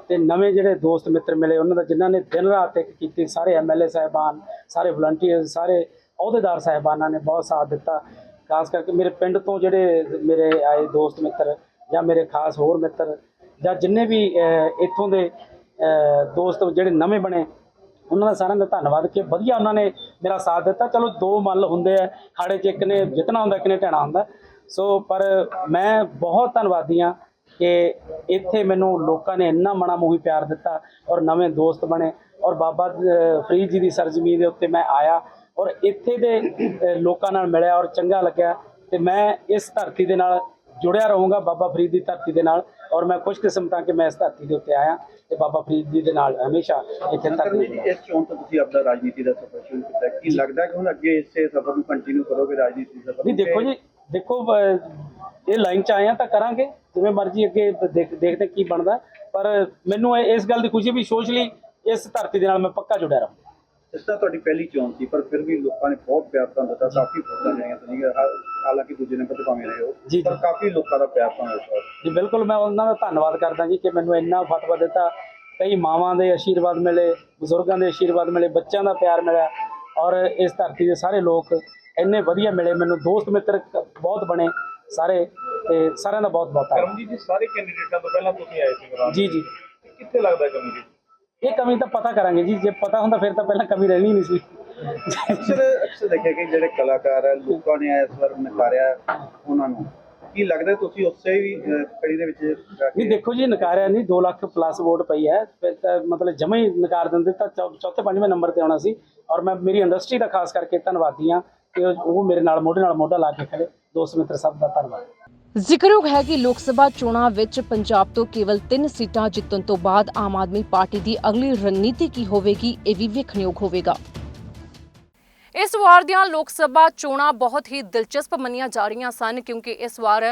ਤੇ ਨਵੇਂ ਜਿਹੜੇ ਦੋਸਤ ਮਿੱਤਰ ਮਿਲੇ ਉਹਨਾਂ ਦਾ ਜਿਨ੍ਹਾਂ ਨੇ ਦਿਨ ਰਾਤ ਇੱਕ ਕੀਤੀ ਸਾਰੇ ਐਮਐਲਏ ਸਾਹਿਬਾਨ ਸਾਰੇ ਵਲੰਟੀਅਰਸ ਸਾਰੇ ਅਹੁਦੇਦਾਰ ਸਾਹਿਬਾਨਾਂ ਨੇ ਬਹੁਤ ਸਾਥ ਦਿੱਤਾ। ਖਾਸ ਕਰਕੇ ਮੇਰੇ ਪਿੰਡ ਤੋਂ ਜਿਹੜੇ ਮੇਰੇ ਆਏ ਦੋਸਤ ਮਿੱਤਰ ਜਾਂ ਮੇਰੇ ਖਾਸ ਹੋਰ ਮਿੱਤਰ ਜਾਂ ਜਿੰਨੇ ਵੀ ਇੱਥੋਂ ਦੇ ਦੋਸਤ ਜਿਹੜੇ ਨਵੇਂ ਬਣੇ ਉਹਨਾਂ ਦਾ ਸਾਰਿਆਂ ਦਾ ਧੰਨਵਾਦ ਕਿ ਵਧੀਆ ਉਹਨਾਂ ਨੇ ਮੇਰਾ ਸਾਥ ਦਿੱਤਾ। ਚਲੋ ਦੋ ਮੱਲ ਹੁੰਦੇ ਆ ਹਾੜੇ 'ਚ ਇੱਕ ਨੇ ਜਿੱਤਣਾ ਹੁੰਦਾ, ਇੱਕ ਨੇ ਢਹਿਣਾ ਹੁੰਦਾ। ਸੋ ਪਰ ਮੈਂ ਬਹੁਤ ਧੰਨਵਾਦੀ ਹਾਂ ਕਿ ਇੱਥੇ ਮੈਨੂੰ ਲੋਕਾਂ ਨੇ ਇੰਨਾ ਮਣਾ ਮੂਹੀ ਪਿਆਰ ਦਿੱਤਾ ਔਰ ਨਵੇਂ ਦੋਸਤ ਬਣੇ ਔਰ ਬਾਬਾ ਫਰੀਦ ਜੀ ਦੀ ਸਰਜ਼ਮੀਨ ਦੇ ਉੱਤੇ ਮੈਂ ਆਇਆ ਔਰ ਇੱਥੇ ਦੇ ਲੋਕਾਂ ਨਾਲ ਮਿਲਿਆ ਔਰ ਚੰਗਾ ਲੱਗਿਆ ਤੇ ਮੈਂ ਇਸ ਧਰਤੀ ਦੇ ਨਾਲ ਜੁੜਿਆ ਰਹੂੰਗਾ, ਬਾਬਾ ਫਰੀਦ ਦੀ ਧਰਤੀ ਦੇ ਨਾਲ। ਔਰ ਮੈਂ ਖੁਸ਼ਕਿਸਮਤ ਹਾਂ ਕਿ ਮੈਂ ਇਸ ਧਰਤੀ ਦੇ ਉੱਤੇ ਆਇਆ ਤੇ ਬਾਬਾ ਫਰੀਦ ਜੀ ਦੇ ਨਾਲ ਹਮੇਸ਼ਾ ਇੱਥੇ ਜੀ ਇਸ ਚੋਣ ਤੋਂ ਤੁਸੀਂ ਆਪਣਾ ਰਾਜਨੀਤੀ ਦਾ ਸਫ਼ਰ ਸ਼ੁਰੂ ਕੀਤਾ। ਕੀ ਲੱਗਦਾ ਕਿ ਹੁਣ ਅੱਗੇ ਇਸੇ ਸਫ਼ਰ ਨੂੰ ਕੰਟੀਨਿਊ ਕਰੋਗੇ ਰਾਜਨੀਤੀ ਸਫ਼ਰ ਨਹੀਂ ਦੇਖੋ ਜੀ ਦੇਖੋ ਇਹ ਲਾਈਨ ਚ ਆਏ ਆ ਤਾਂ ਕਰਾਂਗੇ ਜਿਵੇਂ ਮਰਜ਼ੀ ਅੱਗੇ ਦੇਖ- ਦੇਖਦੇ ਕੀ ਬਣਦਾ। ਪਰ ਮੈਨੂੰ ਇਸ ਗੱਲ ਦੀ ਖੁਸ਼ੀ ਵੀ ਸੋਸ਼ਲੀ ਇਸ ਧਰਤੀ ਦੇ ਨਾਲ ਮੈਂ ਪੱਕਾ ਜੁੜਿਆ ਰਹਾਂ ਇਸ ਤਰ੍ਹਾਂ ਤੁਹਾਡੀ ਪਹਿਲੀ ਚੋਣ ਸੀ ਪਰ ਫਿਰ ਵੀ ਲੋਕਾਂ ਨੇ ਬਹੁਤ ਪਿਆਰ ਤੁਹਾਨੂੰ ਦਿੱਤਾ ਕਾਫੀ ਵੋਟਾਂ ਜਾਈਆਂ ਤੁਸੀਂ ਹਾਲਾਂਕਿ ਦੂਜੇ ਨੰਬਰ ਤੇ ਭਾਵੇਂ ਰਹੇ ਹੋ। ਪਰ ਕਾਫੀ ਲੋਕਾਂ ਦਾ ਪਿਆਰ ਤੁਹਾਨੂੰ ਵਾਰ ਜੀ ਬਿਲਕੁਲ ਮੈਂ ਉਹਨਾਂ ਦਾ ਧੰਨਵਾਦ ਕਰਦਾ ਜੀ ਕਿ ਮੈਨੂੰ ਇੰਨਾ ਫਤਵਾ ਦਿੱਤਾ। ਕਈ ਮਾਵਾਂ ਦੇ ਆਸ਼ੀਰਵਾਦ ਮਿਲੇ ਬਜ਼ੁਰਗਾਂ ਦੇ ਆਸ਼ੀਰਵਾਦ ਮਿਲੇ ਬੱਚਿਆਂ ਦਾ ਪਿਆਰ ਮਿਲਿਆ ਔਰ ਇਸ ਧਰਤੀ ਦੇ ਸਾਰੇ ਲੋਕ ਇੰਨੇ ਵਧੀਆ ਮਿਲੇ ਮੈਨੂੰ ਦੋਸਤ ਮਿੱਤਰ ਬਹੁਤ ਬਣੇ ਸਾਰੇ ਤੇ ਸਾਰਿਆਂ ਦਾ ਬਹੁਤ ਬਹੁਤ ਧੰਨਵਾਦ। ਕਰਮਜੀਤ ਜੀ ਸਾਰੇ ਕੈਂਡੀਡੇਟਾਂ ਤੋਂ ਪਹਿਲਾਂ ਤੁਸੀਂ ਆਏ ਸੀ ਜੀ ਜੀ। ਕਿੱਥੇ ਲੱਗਦਾ ਕਮੀ ਜੀ? ਇਹ ਕਮੀ ਤਾਂ ਪਤਾ ਕਰਾਂਗੇ ਜੀ ਜੇ ਪਤਾ ਹੁੰਦਾ ਫਿਰ ਤਾਂ ਪਹਿਲਾਂ ਕਮੀ ਰਹਿਣੀ ਨਹੀਂ ਸੀ। ਅਕਸਰ ਅਕਸਰ ਦੇਖਿਆ ਕਿ ਜਿਹੜੇ ਕਲਾਕਾਰ ਹੈ ਲੋਕਾਂ ਨੇ ਇਸ ਵਾਰ ਨਕਾਰਿਆ ਉਹਨਾਂ ਨੂੰ। ਕੀ ਲੱਗਦਾ ਤੁਸੀਂ ਉਸੇ ਵੀ ਕੜੀ ਦੇ ਵਿੱਚ ਨਹੀਂ ਦੇਖੋ ਜੀ ਨਕਾਰਿਆ ਨਹੀਂ 2 ਲੱਖ ਪਲੱਸ ਵੋਟ ਪਈ ਹੈ। ਫਿਰ ਤਾਂ ਮਤਲਬ ਜਮਾ ਹੀ ਨਕਾਰ ਦਿੰਦੇ ਤਾਂ ਚੌਥੇ ਪੰਜਵੇਂ ਨੰਬਰ ਤੇ ਆਉਣਾ ਸੀ। ਔਰ ਮੈਂ ਮੇਰੀ ਇੰਡਸਟਰੀ ਦਾ ਖਾਸ ਕਰਕੇ ਧੰਨਵਾਦੀ ਹਾਂ ਕਿ ਉਹ ਮੇਰੇ ਨਾਲ ਮੋਢੇ ਨਾਲ ਮੋਢਾ ਲਾ ਕੇ ਖੜੇ। ਦੋਸਤ ਮਿੱਤਰ ਸਭ ਦਾ ਧੰਨਵਾਦ। ਜ਼ਿਕਰਯੋਗ ਹੈ ਕਿ ਲੋਕ ਸਭਾ ਚੋਣਾਂ ਵਿੱਚ ਪੰਜਾਬ ਤੋਂ ਕੇਵਲ 3 ਸੀਟਾਂ ਜਿੱਤਣ ਤੋਂ ਬਾਅਦ ਆਮ ਆਦਮੀ ਪਾਰਟੀ ਦੀ ਅਗਲੀ ਰਣਨੀਤੀ ਕੀ ਹੋਵੇਗੀ, ਇਹ ਵੀ ਵੇਖਣਯੋਗ ਹੋਵੇਗਾ। ਇਸ ਵਾਰ ਦੀਆਂ ਲੋਕ ਸਭਾ ਚੋਣਾਂ ਬਹੁਤ ਹੀ ਦਿਲਚਸਪ ਮੰਨੀਆਂ ਜਾ ਰਹੀਆਂ ਸਨ, ਕਿਉਂਕਿ ਇਸ ਵਾਰ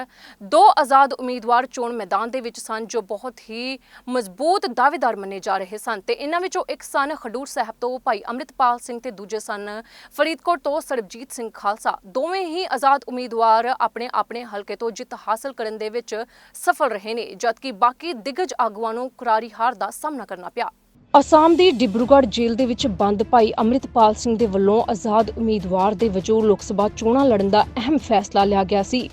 ਦੋ ਆਜ਼ਾਦ ਉਮੀਦਵਾਰ ਚੋਣ ਮੈਦਾਨ ਦੇ ਵਿੱਚ ਸਨ ਜੋ ਬਹੁਤ ਹੀ ਮਜ਼ਬੂਤ ਦਾਅਵੇਦਾਰ ਮੰਨੇ ਜਾ ਰਹੇ ਸਨ। ਤੇ ਇਹਨਾਂ ਵਿੱਚੋਂ ਇੱਕ ਸਨ ਖਡੂਰ ਸਾਹਿਬ ਤੋਂ ਭਾਈ ਅੰਮ੍ਰਿਤਪਾਲ ਸਿੰਘ ਤੇ ਦੂਜੇ ਸਨ ਫਰੀਦਕੋਟ ਤੋਂ ਸਰਬਜੀਤ ਸਿੰਘ ਖਾਲਸਾ। ਦੋਵੇਂ ਹੀ ਆਜ਼ਾਦ ਉਮੀਦਵਾਰ ਆਪਣੇ ਆਪਣੇ ਹਲਕੇ ਤੋਂ ਜਿੱਤ ਹਾਸਲ ਕਰਨ ਦੇ ਵਿੱਚ ਸਫਲ ਰਹੇ ਨੇ, ਜਦਕਿ ਬਾਕੀ ਦਿਗਜ ਆਗੂਆਂ ਨੂੰ ਕਰਾਰੀ ਹਾਰ ਦਾ ਸਾਹਮਣਾ ਕਰਨਾ ਪਿਆ। ਅਸਾਮ ਦੀ ਡਿਬਰੂਗੜ੍ਹ ਜੇਲ੍ਹ ਦੇ ਵਿੱਚ ਬੰਦ ਭਾਈ ਅੰਮ੍ਰਿਤਪਾਲ ਸਿੰਘ ਦੇ ਵੱਲੋਂ ਆਜ਼ਾਦ ਉਮੀਦਵਾਰ ਦੇ ਵਜੋਂ ਲੋਕ ਸਭਾ ਚੋਣਾਂ ਲੜਨ ਦਾ ਅਹਿਮ ਫੈਸਲਾ ਲਿਆ ਗਿਆ ਸੀ।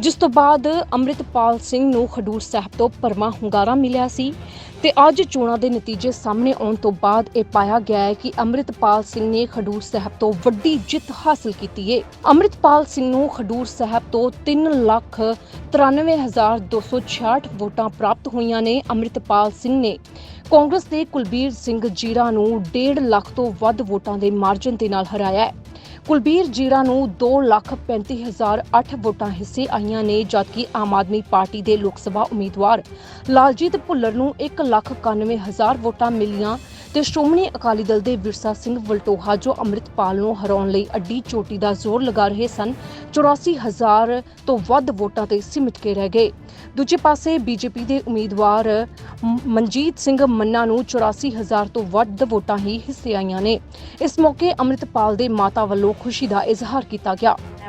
ਜਿਸ ਤੋਂ ਬਾਅਦ ਅੰਮ੍ਰਿਤਪਾਲ ਸਿੰਘ ਨੂੰ ਖਡੂਰ ਸਾਹਿਬ ਤੋਂ ਪਰਮਾ ਹੁੰਗਾਰਾ ਮਿਲਿਆ ਸੀ ਤੇ ਅੱਜ ਚੋਣਾਂ ਦੇ ਨਤੀਜੇ ਸਾਹਮਣੇ ਆਉਣ ਤੋਂ ਬਾਅਦ ਇਹ ਪਾਇਆ ਗਿਆ ਹੈ ਕਿ ਅੰਮ੍ਰਿਤਪਾਲ ਸਿੰਘ ਨੇ ਖਡੂਰ ਸਾਹਿਬ ਤੋਂ ਵੱਡੀ ਜਿੱਤ ਹਾਸਲ ਕੀਤੀ ਹੈ ਅੰਮ੍ਰਿਤਪਾਲ ਸਿੰਘ ਨੂੰ ਖਡੂਰ ਸਾਹਿਬ ਤੋਂ 3 ਲੱਖ 93266 ਵੋਟਾਂ ਪ੍ਰਾਪਤ ਹੋਈਆਂ ਨੇ ਅੰਮ੍ਰਿਤਪਾਲ ਸਿੰਘ ਨੇ। ਕਾਂਗਰਸ ਦੇ ਕੁਲਬੀਰ ਸਿੰਘ ਜੀਰਾ ਨੂੰ 1.5 ਲੱਖ ਤੋਂ ਵੱਧ ਵੋਟਾਂ ਦੇ ਮਾਰਜਨ ਦੇ ਨਾਲ ਹਰਾਇਆ ਹੈ। ਕੁਲਬੀਰ ਜੀਰਾ ਨੂੰ 235008 ਵੋਟਾਂ ਹਿੱਸੇ ਆਈਆਂ ਨੇ, ਜਦਕਿ ਆਮ ਆਦਮੀ ਪਾਰਟੀ ਦੇ ਲੋਕ ਸਭਾ ਉਮੀਦਵਾਰ ਲਾਲਜੀਤ ਭੁੱਲਰ ਨੂੰ 191000 ਵੋਟਾਂ ਮਿਲੀਆਂ ਤੇ ਸ਼੍ਰੋਮਣੀ ਅਕਾਲੀ ਦਲ ਦੇ ਵਿਰਸਾ ਸਿੰਘ ਵਲਟੋਹਾ, ਜੋ ਅੰਮ੍ਰਿਤਪਾਲ ਨੂੰ ਹਰਾਉਣ ਲਈ ਅੱਡੀ ਚੋਟੀ ਦਾ ਜ਼ੋਰ ਲਗਾ ਰਹੇ ਸਨ 84000 ਤੋਂ ਵੱਧ ਵੋਟਾਂ ਤੇ ਸਿਮਟ ਕੇ ਰਹਿ ਗਏ। ਦੂਜੇ ਪਾਸੇ ਬੀਜੇਪੀ ਦੇ ਉਮੀਦਵਾਰ ਮਨਜੀਤ ਸਿੰਘ ਮੰਨਾ ਨੂੰ 84000 ਤੋਂ ਵੱਧ ਵੋਟਾਂ ਹੀ ਹਿੱਸੇ ਆਈਆਂ ਨੇ। ਇਸ ਮੌਕੇ ਅੰਮ੍ਰਿਤਪਾਲ ਦੇ ਮਾਤਾ ਵੱਲੋਂ ਖੁਸ਼ੀ ਦਾ ਇਜ਼ਹਾਰ ਕੀਤਾ ਗਿਆ।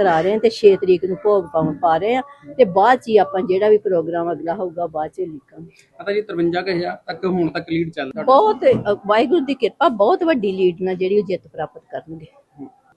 ਕਰਾ ਰਹੇ ਹਾਂ ਤੇ 6 ਤਰੀਕ ਨੂੰ ਭੋਗ ਪਾਉਣ ਪਾ ਰਹੇ ਹਾਂ ਤੇ ਬਾਅਦ ਚ ਹੀ ਆਪਾਂ ਜਿਹੜਾ ਵੀ ਪ੍ਰੋਗਰਾਮ ਅਗਲਾ ਹੋਊਗਾ ਬਾਅਦ ਚ ਲਿਖਾਂਗੇ। ਪਤਾ ਜੀ 53000 ਤੱਕ ਹੁਣ ਤੱਕ ਲੀਡ ਚੱਲਦਾ ਬਹੁਤ ਅ, ਵਾਹਿਗੁਰੂ ਦੀ ਕਿਰਪਾ ਬਹੁਤ ਵੱਡੀ ਲੀਡ ਨਾਲ ਜਿਹੜੀ ਉਹ ਜਿੱਤ ਪ੍ਰਾਪਤ ਕਰਨਗੇ।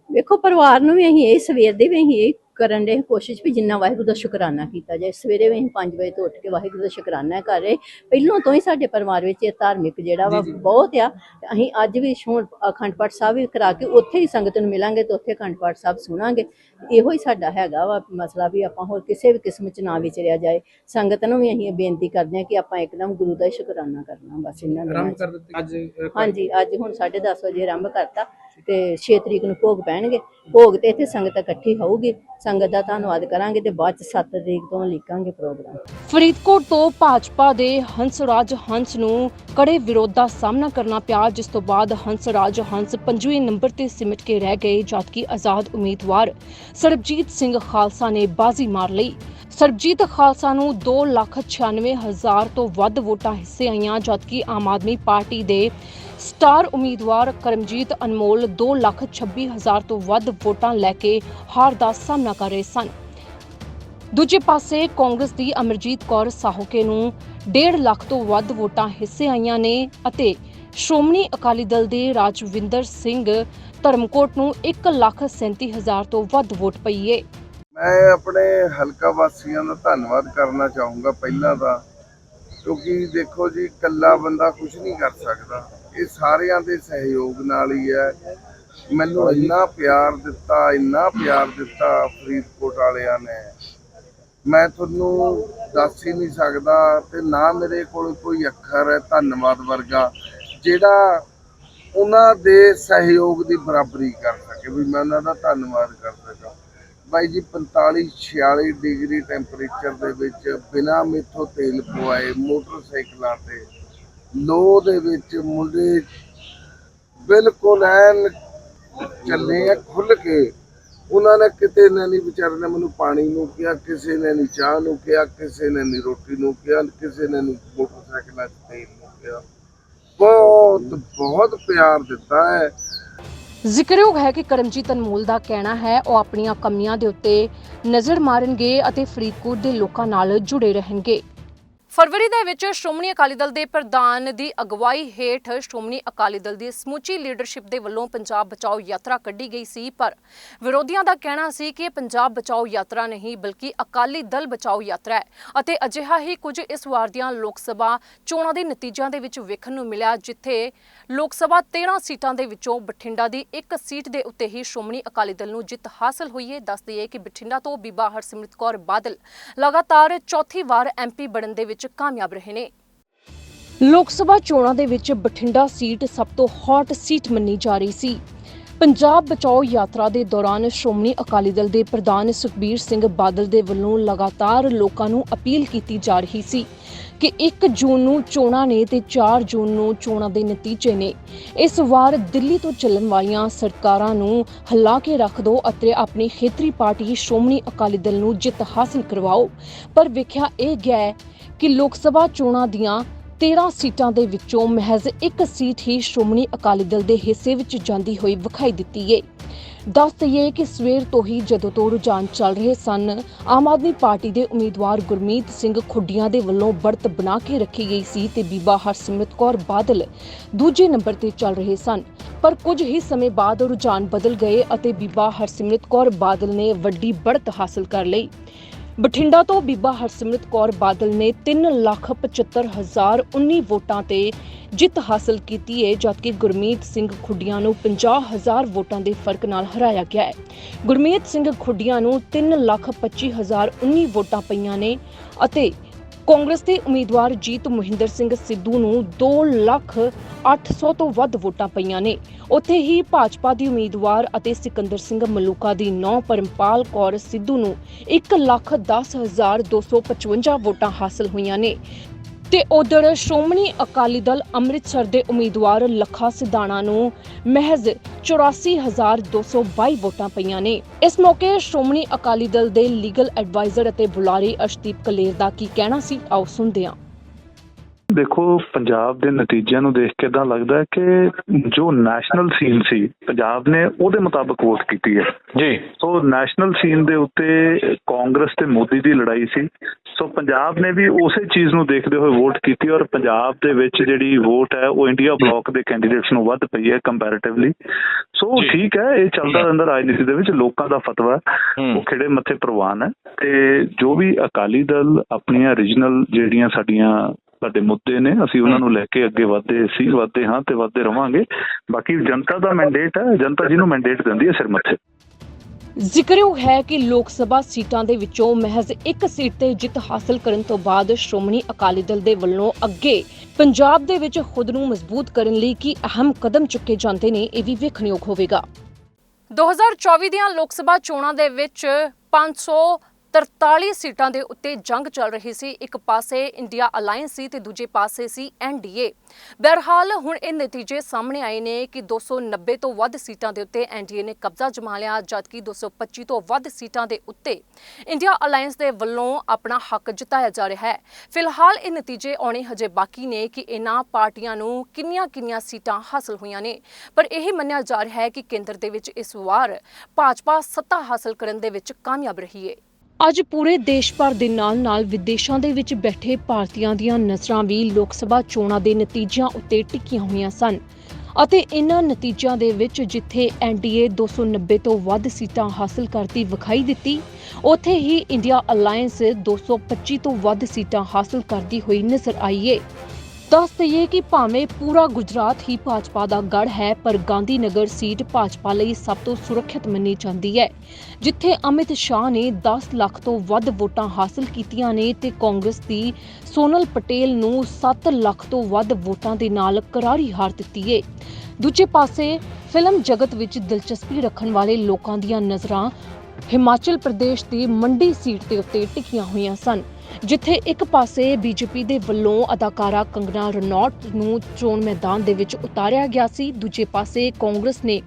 ਵੇਖੋ ਪਰਿਵਾਰ ਨੂੰ ਵੀ ਅਸੀਂ ਇਹ ਸਵੇਰ ਦੇ ਵੀ ਅਸੀਂ ਇਹ ਕਰਨ ਦੇ ਕੋਸ਼ਿਸ਼ ਵੀ ਜਿੰਨਾ ਵਾਹਿਗੁਰੂ ਦਾ ਸ਼ੁਕਰਾਨਾ ਕੀਤਾ ਜਾਏ। ਸਵੇਰੇ ਵੀ ਅਸੀਂ 5 ਵਜੇ ਤੋਂ ਉੱਠ ਕੇ ਵਾਹਿਗੁਰੂ ਦਾ ਸ਼ੁਕਰਾਨਾ ਕਰ ਰਹੇ। ਪਹਿਲੋਂ ਤੋਂ ਹੀ ਸਾਡੇ ਪਰਿਵਾਰ ਵਿੱਚ ਇਹ ਧਾਰਮਿਕ ਜਿਹੜਾ ਵਾ ਬਹੁਤ ਆ। ਅਸੀਂ ਅੱਜ ਵੀ ਹੁਣ ਅਖੰਡ ਪਾਠ ਸਾਹਿਬ ਵੀ ਕਰਾ ਕੇ ਉੱਥੇ ਹੀ ਸੰਗਤ ਨੂੰ ਮਿਲਾਂਗੇ ਤੇ ਉੱਥੇ ਅਖੰਡ ਪਾਠ ਸਾਹਿਬ ਸੁਣਾਂਗੇ। ਇਹੋ ਹੀ ਸਾਡਾ ਹੈਗਾ ਵਾ ਮਸਲਾ ਵੀ ਆਪਾਂ ਹੋਰ ਕਿਸੇ ਵੀ ਕਿਸਮ ਚ ਨਾ ਵਿਚਰਿਆ ਜਾਏ। ਸੰਗਤ ਨੂੰ ਵੀ ਅਸੀਂ ਇਹ ਬੇਨਤੀ ਕਰਦੇ ਹਾਂ ਕਿ ਆਪਾਂ ਇੱਕਦਮ ਗੁਰੂ ਦਾ ਹੀ ਸ਼ੁਕਰਾਨਾ ਕਰਨਾ ਬਸ ਇਹਨਾਂ ਆਰੰਭ। ਕਰ ਦਿੱਤੇ। ਅੱਜ ਹਾਂਜੀ ਅੱਜ ਹੁਣ 10:30 ਵਜੇ ਆਰੰਭ ਕਰਤਾ ਤੇ 6 ਤਰੀਕ ਨੂੰ ਭੋਗ ਪੈਣਗੇ। ਭੋਗ ਤੇ ਇੱਥੇ ਸੰਗਤ ਇਕੱਠੀ ਹੋਊਗੀ। ਸੰਗਤ ਦਾ ਧੰਨਵਾਦ ਕਰਾਂਗੇ ਤੇ ਬਾਅਦ ਚ 7 ਤਰੀਕ ਤੋਂ ਲਿਖਾਂਗੇ ਪ੍ਰੋਗਰਾਮ। ਫਰੀਦਕੋਟ ਤੋਂ ਭਾਜਪਾ ਦੇ ਹੰਸਰਾਜ ਹੰਸ ਨੂੰ ਕੜੇ ਵਿਰੋਧ ਦਾ ਸਾਹਮਣਾ ਕਰਨਾ ਪਿਆ, ਜਿਸ ਤੋਂ ਬਾਅਦ ਹੰਸਰਾਜ ਹੰਸ ਪੰਜਵੇਂ ਨੰਬਰ ਤੇ ਸਿਮਟ ਕੇ ਰਹਿ ਗਏ ਜਦਕਿ ਆਜ਼ਾਦ ਉਮੀਦਵਾਰ ਸਰਬਜੀਤ ਸਿੰਘ ਖਾਲਸਾ ਨੇ ਬਾਜ਼ੀ ਮਾਰ ਲਈ। ਸਰਬਜੀਤ ਖਾਲਸਾ ਨੂੰ 296000 ਤੋਂ ਵੱਧ ਵੋਟਾਂ ਹਿੱਸੇ ਆਈਆਂ ਜਦਕਿ ਆਮ ਆਦਮੀ ਪਾਰਟੀ ਦੇ ਸਟਾਰ ਉਮੀਦਵਾਰ ਕਰਮਜੀਤ ਅਨਮੋਲ 226000 ਤੋਂ ਵੱਧ ਵੋਟਾਂ ਲੈ ਕੇ ਹਾਰ ਦਾ ਸਾਹਮਣਾ ਕਰ ਰਹੇ ਸਨ। ਦੂਜੇ ਪਾਸੇ ਕਾਂਗਰਸ ਦੀ ਅਮਰਜੀਤ ਕੌਰ ਸਾਹੋਕੇ ਨੂੰ 1.5 ਲੱਖ ਤੋਂ ਵੱਧ ਵੋਟਾਂ ਹਿੱਸੇ ਆਈਆਂ ਨੇ ਅਤੇ ਸ਼੍ਰੋਮਣੀ ਅਕਾਲੀ ਦਲ ਦੇ ਰਾਜਵਿੰਦਰ ਸਿੰਘ ਧਰਮਕੋਟ ਨੂੰ 137000 ਤੋਂ ਵੱਧ ਵੋਟ ਪਈ ਏ। ਮੈਂ ਆਪਣੇ ਹਲਕਾ ਵਾਸੀਆਂ ਦਾ ਧੰਨਵਾਦ ਕਰਨਾ ਚਾਹੂੰਗਾ ਪਹਿਲਾਂ ਤਾਂ, ਕਿਉਂਕਿ ਦੇਖੋ ਜੀ, ਇਕੱਲਾ ਬੰਦਾ ਕੁਝ ਨਹੀਂ ਕਰ ਸਕਦਾ। ਇਹ ਸਾਰਿਆਂ ਦੇ ਸਹਿਯੋਗ ਨਾਲ ਹੀ ਹੈ। ਮੈਨੂੰ ਇੰਨਾ ਪਿਆਰ ਦਿੱਤਾ, ਇੰਨਾ ਪਿਆਰ ਦਿੱਤਾ ਫਰੀਦਕੋਟ ਵਾਲਿਆਂ ਨੇ। ਮੈਂ ਤੁਹਾਨੂੰ ਦੱਸ ਹੀ ਨਹੀਂ ਸਕਦਾ ਤੇ ਨਾ ਮੇਰੇ ਕੋਲ ਕੋਈ ਅੱਖਰ ਹੈ ਧੰਨਵਾਦ ਵਰਗਾ, ਜਿਹੜਾ ਉਹਨਾਂ ਦੇ ਸਹਿਯੋਗ ਦੀ ਬਰਾਬਰੀ ਕਰ ਸਕੇ ਵੀ ਮੈਂ ਉਹਨਾਂ ਦਾ ਧੰਨਵਾਦ ਕਰ ਸਕਾਂ। ਬਾਈ ਜੀ 45 46 ਡਿਗਰੀ ਟੈਂਪਰੇਚਰ ਦੇ ਵਿੱਚ ਬਿਨਾ ਮੇਥੋਂ ਤੇਲ ਪਵਾਏ ਮੋਟਰਸਾਈਕਲਾਂ ਤੇ ਲੋ ਦੇ ਵਿੱਚ ਮੁੰਡੇ ਬਿਲਕੁਲ ਐਨ ਚੱਲੇ ਆ ਖੁੱਲ ਕੇ। ਉਹਨਾਂ ਨੇ ਕਿਤੇ ਨੇ ਨਹੀਂ ਵਿਚਾਰੇ ਨੇ ਮੈਨੂੰ ਪਾਣੀ ਨੂੰ ਕਿਹਾ, ਕਿਸੇ ਨੇ ਨਹੀਂ ਚਾਹ ਨੂੰ ਕਿਹਾ, ਕਿਸੇ ਨੇ ਨਹੀਂ ਰੋਟੀ ਨੂੰ ਕਿਹਾ, ਕਿਸੇ ਨੇ ਨਹੀਂ ਮੋਟਰਸਾਈਕਲਾਂ 'ਚ ਤੇਲ ਨੂੰ ਕਿਹਾ। ਬਹੁਤ ਬਹੁਤ ਪਿਆਰ ਦਿੱਤਾ ਹੈ। ਜ਼ਿਕਰਯੋਗ ਹੈ ਕਿ ਕਰਮਜੀਤ ਅਨਮੋਲ ਦਾ ਕਹਿਣਾ ਹੈ, ਉਹ ਆਪਣੀਆਂ ਕਮੀਆਂ ਦੇ ਉੱਤੇ ਨਜ਼ਰ ਮਾਰਨਗੇ ਅਤੇ ਫਰੀਦਕੋਟ ਦੇ ਲੋਕਾਂ ਨਾਲ ਜੁੜੇ ਰਹਿਣਗੇ। ਫਰਵਰੀ ਦੇ ਵਿੱਚ ਸ਼੍ਰੋਮਣੀ ਅਕਾਲੀ ਦਲ ਦੇ ਪ੍ਰਧਾਨ ਦੀ ਅਗਵਾਈ ਹੇਠ ਸ਼੍ਰੋਮਣੀ ਅਕਾਲੀ ਦਲ ਦੀ ਸਮੁੱਚੀ ਲੀਡਰਸ਼ਿਪ ਦੇ ਵੱਲੋਂ ਪੰਜਾਬ ਬਚਾਓ ਯਾਤਰਾ ਕੱਢੀ ਗਈ ਸੀ, ਪਰ ਵਿਰੋਧੀਆਂ ਦਾ ਕਹਿਣਾ ਸੀ ਕਿ ਪੰਜਾਬ ਬਚਾਓ ਯਾਤਰਾ ਨਹੀਂ, ਬਲਕਿ ਅਕਾਲੀ ਦਲ ਬਚਾਓ ਯਾਤਰਾ ਹੈ ਅਤੇ ਅਜਿਹਾ ਹੀ ਕੁਝ ਇਸ ਵਾਰ ਦੀਆਂ ਲੋਕ ਸਭਾ ਚੋਣਾਂ ਦੇ ਨਤੀਜਿਆਂ ਦੇ ਵਿੱਚ ਵੇਖਣ ਨੂੰ ਮਿਲਿਆ, ਜਿੱਥੇ ਲੋਕ ਸਭਾ 13 ਸੀਟਾਂ ਦੇ ਵਿੱਚੋਂ ਬਠਿੰਡਾ ਦੀ ਇੱਕ ਸੀਟ ਦੇ ਉੱਤੇ ਹੀ ਸ਼੍ਰੋਮਣੀ ਅਕਾਲੀ ਦਲ ਨੂੰ ਜਿੱਤ ਹਾਸਲ ਹੋਈ ਹੈ। ਦੱਸ ਦਈਏ ਕਿ ਬਠਿੰਡਾ ਤੋਂ ਬੀਬਾ ਹਰਸਿਮਰਤ ਕੌਰ ਬਾਦਲ ਲਗਾਤਾਰ ਚੌਥੀ ਵਾਰ ਐਮਪੀ ਬਣਨ ਦੇ ਵਿੱਚ ਕਾਮਯਾਬ ਰਹੇ ਨੇ। ਲੋਕ ਸਭਾ ਚੋਣਾਂ ਦੇ ਵਿੱਚ ਬਠਿੰਡਾ ਸੀਟ ਸਭ ਤੋਂ ਹੌਟ ਸੀਟ ਮੰਨੀ ਜਾ ਰਹੀ ਸੀ। ਪੰਜਾਬ ਬਚਾਓ ਯਾਤਰਾ ਦੇ ਦੌਰਾਨ ਸ਼੍ਰੋਮਣੀ ਅਕਾਲੀ ਦਲ ਦੇ ਪ੍ਰਧਾਨ ਸੁਖਬੀਰ ਸਿੰਘ ਬਾਦਲ ਦੇ ਵੱਲੋਂ ਲਗਾਤਾਰ ਲੋਕਾਂ ਨੂੰ ਅਪੀਲ ਕੀਤੀ ਜਾ ਰਹੀ ਸੀ ਕਿ 1 ਜੂਨ ਨੂੰ ਚੋਣਾਂ ਨੇ ਤੇ 4 ਜੂਨ ਨੂੰ ਚੋਣਾਂ ਦੇ ਨਤੀਜੇ ਨੇ। ਇਸ ਵਾਰ ਦਿੱਲੀ ਤੋਂ ਚੱਲਣ ਵਾਲੀਆਂ ਸਰਕਾਰਾਂ ਨੂੰ ਹਲਾ ਕੇ ਰੱਖ ਦਿਓ ਅਤੇ ਆਪਣੀ ਖੇਤਰੀ ਪਾਰਟੀ ਸ਼੍ਰੋਮਣੀ ਅਕਾਲੀ ਦਲ ਨੂੰ ਜਿੱਤ ਹਾਸਲ ਕਰਵਾਓ। ਪਰ ਵੇਖਿਆ ਇਹ ਗਿਆ ਕਿ ਲੋਕ ਸਭਾ ਚੋਣਾਂ ਦੀਆਂ 13 ਸੀਟਾਂ ਦੇ ਵਿੱਚੋਂ ਮਹਿਜ਼ ਇੱਕ ਸੀਟ ਹੀ ਸ਼੍ਰੋਮਣੀ ਅਕਾਲੀ ਦਲ ਦੇ ਹਿੱਸੇ ਵਿੱਚ ਜਾਂਦੀ ਹੋਈ ਵਿਖਾਈ ਦਿੱਤੀ ਏ। ਦੱਸ ਦਈਏ ਕਿ ਸਵੇਰ ਤੋਂ ਹੀ ਜਦੋਂ ਤੋਂ ਰੁਝਾਨ ਚੱਲ ਰਹੇ ਸਨ, ਆਮ ਆਦਮੀ ਪਾਰਟੀ ਦੇ ਉਮੀਦਵਾਰ ਗੁਰਮੀਤ ਸਿੰਘ ਖੁੱਡੀਆਂ ਦੇ ਵੱਲੋਂ ਬੜਤ ਬਣਾ ਕੇ ਰੱਖੀ ਗਈ ਸੀ ਤੇ ਬੀਬਾ ਹਰਸਿਮਰਤ ਕੌਰ ਬਾਦਲ ਦੂਜੇ ਨੰਬਰ ਤੇ ਚੱਲ ਰਹੇ ਸਨ। ਪਰ ਕੁਝ ਹੀ ਸਮੇਂ ਬਾਅਦ ਰੁਝਾਨ ਬਦਲ ਗਏ ਅਤੇ ਬੀਬਾ ਹਰਸਿਮਰਤ ਕੌਰ ਬਾਦਲ ਨੇ ਵੱਡੀ ਬੜਤ ਹਾਸਲ ਕਰ ਲਈ। ਬਠਿੰਡਾ ਤੋਂ ਬੀਬਾ ਹਰਸਿਮਰਤ ਕੌਰ ਬਾਦਲ ਨੇ 375019 ਵੋਟਾਂ ਤੇ ਜਿੱਤ ਹਾਸਲ ਕੀਤੀ ਹੈ ਜਦਕਿ ਗੁਰਮੀਤ ਸਿੰਘ ਖੁੱਡੀਆਂ ਨੂੰ 50000 ਵੋਟਾਂ ਦੇ ਫ਼ਰਕ ਨਾਲ ਹਰਾਇਆ ਗਿਆ ਹੈ ਗੁਰਮੀਤ ਸਿੰਘ ਖੁੱਡੀਆਂ ਨੂੰ 325019 ਵੋਟਾਂ ਪਈਆਂ ਨੇ ਅਤੇ ਕਾਂਗਰਸ ਦੇ ਉਮੀਦਵਾਰ ਜੀਤ ਮਹਿੰਦਰ ਸਿੰਘ ਸਿੱਧੂ ਨੂੰ 2 ਲੱਖ 800 ਤੋਂ ਵੱਧ ਵੋਟਾਂ ਪਈਆਂ ਨੇ। ਉੱਥੇ ਹੀ ਭਾਜਪਾ ਦੀ ਉਮੀਦਵਾਰ ਅਤੇ ਸਿਕੰਦਰ ਸਿੰਘ ਮਲੂਕਾ ਦੀ ਨੌ ਪਰਮਪਾਲ ਕੌਰ ਸਿੱਧੂ ਨੂੰ 1 ਲੱਖ 10255 ਵੋਟਾਂ ਹਾਸਲ ਹੋਈਆਂ ਨੇ। ਤੇ ਉਧਰ ਸ਼੍ਰੋਮਣੀ ਅਕਾਲੀ ਦਲ ਅੰਮ੍ਰਿਤਸਰ ਦੇ ਉਮੀਦਵਾਰ ਲੱਖਾ ਸਿਧਾਣਾ ਨੂੰ ਮਹਿਜ਼ 84222 ਵੋਟਾਂ ਪਈਆਂ ਨੇ। ਇਸ ਮੌਕੇ ਸ਼੍ਰੋਮਣੀ ਅਕਾਲੀ ਦਲ ਦੇ ਲੀਗਲ ਐਡਵਾਈਜ਼ਰ ਅਤੇ ਬੁਲਾਰੇ ਅਰਸ਼ਦੀਪ ਕਲੇਰ ਦਾ ਕੀ ਕਹਿਣਾ ਸੀ, ਆਓ ਸੁਣਦੇ ਹਾਂ। ਦੇਖੋ ਪੰਜਾਬ ਦੇ ਨਤੀਜਿਆਂ ਨੂੰ ਦੇਖ ਕੇ ਤਾਂ ਲੱਗਦਾ ਹੈ ਕਿ ਜੋ ਨੈਸ਼ਨਲ ਸੀਨ ਸੀ ਪੰਜਾਬ ਨੇ ਉਹਦੇ ਮੁਤਾਬਕ ਵੋਟ ਕੀਤੀ ਹੈ। ਜੀ। ਸੋ ਨੈਸ਼ਨਲ ਸੀਨ ਦੇ ਉੱਤੇ ਕਾਂਗਰਸ ਤੇ ਮੋਦੀ ਦੀ ਲੜਾਈ ਸੀ। ਸੋ ਪੰਜਾਬ ਨੇ ਵੀ ਉਸੇ ਚੀਜ਼ ਨੂੰ ਦੇਖਦੇ ਹੋਏ ਵੋਟ ਕੀਤੀ ਔਰ ਪੰਜਾਬ ਦੇ ਵਿੱਚ ਜਿਹੜੀ ਵੋਟ ਹੈ ਉਹ ਇੰਡੀਆ ਬਲਾਕ ਦੇ ਕੈਂਡੀਡੇਟਸ ਨੂੰ ਵੱਧ ਪਈ ਹੈ ਕੰਪੈਰੀਟਿਵਲੀ ਸੋ। ਠੀਕ ਹੈ ਇਹ ਚੱਲਦਾ ਰਹਿੰਦਾ ਰਾਜਨੀਤੀ ਦੇ ਵਿੱਚ ਲੋਕਾਂ ਦਾ ਫਤਵਾ। ਉਹ ਖਿੜੇ ਮੱਥੇ ਪ੍ਰਵਾਨ ਹੈ। ਤੇ ਜੋ ਵੀ ਅਕਾਲੀ ਦਲ ਆਪਣੀਆਂ ਰੀਜਨਲ ਜਿਹੜੀਆਂ ਸਾਡੀਆਂ ਸਾਡੇ ਮੁੱਦੇ ਨੇ ਅਸੀਂ ਉਹਨਾਂ ਨੂੰ ਲੈ ਕੇ ਅੱਗੇ ਵਧਦੇ ਸੀ ਵਧਦੇ ਹਾਂ ਤੇ ਵਧਦੇ ਰਵਾਂਗੇ। ਬਾਕੀ ਜਨਤਾ ਦਾ ਮੈਂਡੇਟ ਹੈ ਜਨਤਾ ਜਿਹਨੂੰ ਮੈਂਡੇਟ ਦਿੰਦੀ ਹੈ ਸਿਰ ਮੱਥੇ। ਜ਼ਿਕਰਯੋਗ ਹੈ ਕਿ ਲੋਕ ਸਭਾ ਸੀਟਾਂ ਦੇ ਵਿੱਚੋਂ ਮਹਿਜ਼ ਇੱਕ ਸੀਟ ਤੇ ਜਿੱਤ ਹਾਸਲ ਕਰਨ ਤੋਂ ਬਾਅਦ ਸ਼੍ਰੋਮਣੀ ਅਕਾਲੀ ਦਲ ਦੇ ਵੱਲੋਂ ਅੱਗੇ ਪੰਜਾਬ ਦੇ ਵਿੱਚ ਖੁਦ ਨੂੰ ਮਜ਼ਬੂਤ ਕਰਨ ਲਈ ਕੀ ਅਹਿਮ ਕਦਮ ਚੁੱਕੇ ਜਾਂਦੇ ਨੇ ਇਹ ਵੀ ਵੇਖਣਯੋਗ ਹੋਵੇਗਾ। 2024 ਦੀਆਂ ਲੋਕ ਸਭਾ ਚੋਣਾਂ ਦੇ ਵਿੱਚ 543 ਸੀਟਾਂ ਦੇ ਉੱਤੇ ਜੰਗ ਚੱਲ ਰਹੀ ਸੀ। ਇੱਕ ਪਾਸੇ ਇੰਡੀਆ ਅਲਾਈਅੰਸ ਸੀ ਤੇ ਦੂਜੇ ਪਾਸੇ ਸੀ ਐਨਡੀਏ ਬਹਰਹਾਲ ਹੁਣ ਇਹ ਨਤੀਜੇ ਸਾਹਮਣੇ ਆਏ ਨੇ ਕਿ 290 ਤੋਂ ਵੱਧ ਸੀਟਾਂ ਦੇ ਉੱਤੇ ਐਨਡੀਏ ਨੇ ਕਬਜ਼ਾ ਜਮਾ ਲਿਆ, ਜਦਕਿ 225 ਤੋਂ ਵੱਧ ਸੀਟਾਂ ਦੇ ਉੱਤੇ ਇੰਡੀਆ ਅਲਾਈਅੰਸ ਦੇ ਵੱਲੋਂ ਆਪਣਾ ਹੱਕ ਜਤਾਇਆ ਜਾ ਰਿਹਾ ਹੈ। ਫਿਲਹਾਲ ਇਹ ਨਤੀਜੇ ਆਉਣੇ ਹਜੇ ਬਾਕੀ ਨੇ ਕਿ ਇਹਨਾਂ ਪਾਰਟੀਆਂ ਨੂੰ ਕਿੰਨੀਆਂ-ਕਿੰਨੀਆਂ ਸੀਟਾਂ ਹਾਸਲ ਹੋਈਆਂ ਨੇ। ਪਰ ਇਹ ਮੰਨਿਆ ਜਾ ਰਿਹਾ ਹੈ ਕਿ ਕੇਂਦਰ ਦੇ ਵਿੱਚ ਇਸ ਵਾਰ ਭਾਜਪਾ ਸੱਤਾ ਹਾਸਲ ਕਰਨ ਦੇ ਵਿੱਚ ਕਾਮਯਾਬ ਰਹੀ ਹੈ ਅੱਜ ਪੂਰੇ ਦੇਸ਼ ਭਰ ਦੇ ਨਾਲ-ਨਾਲ ਵਿਦੇਸ਼ਾਂ ਦੇ ਵਿੱਚ ਬੈਠੇ ਭਾਰਤੀਆਂ ਦੀਆਂ ਨਜ਼ਰਾਂ ਵੀ ਲੋਕ ਸਭਾ ਚੋਣਾਂ ਦੇ ਨਤੀਜਿਆਂ ਉੱਤੇ ਟਿਕੀਆਂ ਹੋਈਆਂ ਸਨ। ਅਤੇ ਇਨ੍ਹਾਂ ਨਤੀਜਿਆਂ ਦੇ ਵਿੱਚ ਜਿੱਥੇ ਐਨਡੀਏ 290 ਤੋਂ ਵੱਧ ਸੀਟਾਂ ਹਾਸਲ ਕਰਦੀ ਵਿਖਾਈ ਦਿੱਤੀ, ਉੱਥੇ ਹੀ ਇੰਡੀਆ ਅਲਾਈਅੰਸ 225 ਤੋਂ ਵੱਧ ਸੀਟਾਂ ਹਾਸਲ ਕਰਦੀ ਹੋਈ ਨਜ਼ਰ ਆਈ ਏ। ਦੱਸ ਦਈਏ ਕਿ ਭਾਵੇਂ ਪੂਰਾ ਗੁਜਰਾਤ ਹੀ ਭਾਜਪਾ ਦਾ ਗੜ ਹੈ, ਪਰ ਗਾਂਧੀ ਨਗਰ ਸੀਟ ਭਾਜਪਾ ਲਈ ਸਭ ਤੋਂ ਸੁਰੱਖਿਅਤ ਮੰਨੀ ਜਾਂਦੀ ਹੈ। ਜਿੱਥੇ ਅਮਿਤ ਸ਼ਾਹ ਨੇ 10 ਲੱਖ ਤੋਂ ਵੱਧ ਵੋਟਾਂ ਹਾਸਲ ਕੀਤੀਆਂ ਨੇ ਤੇ ਕਾਂਗਰਸ ਦੀ ਸੋਨਲ ਪਟੇਲ ਨੂੰ 7 ਲੱਖ ਤੋਂ ਵੱਧ ਵੋਟਾਂ ਦੇ ਨਾਲ ਕਰਾਰੀ ਹਾਰ ਦਿੱਤੀ ਏ। ਦੂਜੇ ਪਾਸੇ, ਫਿਲਮ ਜਗਤ ਵਿੱਚ ਦਿਲਚਸਪੀ ਰੱਖਣ ਵਾਲੇ ਲੋਕਾਂ ਦੀਆਂ ਨਜ਼ਰਾਂ ਹਿਮਾਚਲ ਪ੍ਰਦੇਸ਼ ਦੀ ਮੰਡੀ ਸੀਟ ਦੇ ਉੱਤੇ ਟਿਕੀਆਂ ਹੋਈਆਂ ਸਨ। ਜਿੱਥੇ ਇੱਕ ਪਾਸੇ ਬੀਜੇਪੀ ਦੇ ਵੱਲੋਂ ਅਦਾਕਾਰਾ ਕੰਗਨਾ ਰਣੌਤ ਨੂੰ ਚੋਣ ਮੈਦਾਨ ਦੇ ਵਿੱਚ ਉਤਾਰਿਆ ਗਿਆ ਸੀ, ਦੂਜੇ ਪਾਸੇ ਕਾਂਗਰਸ ਨੇ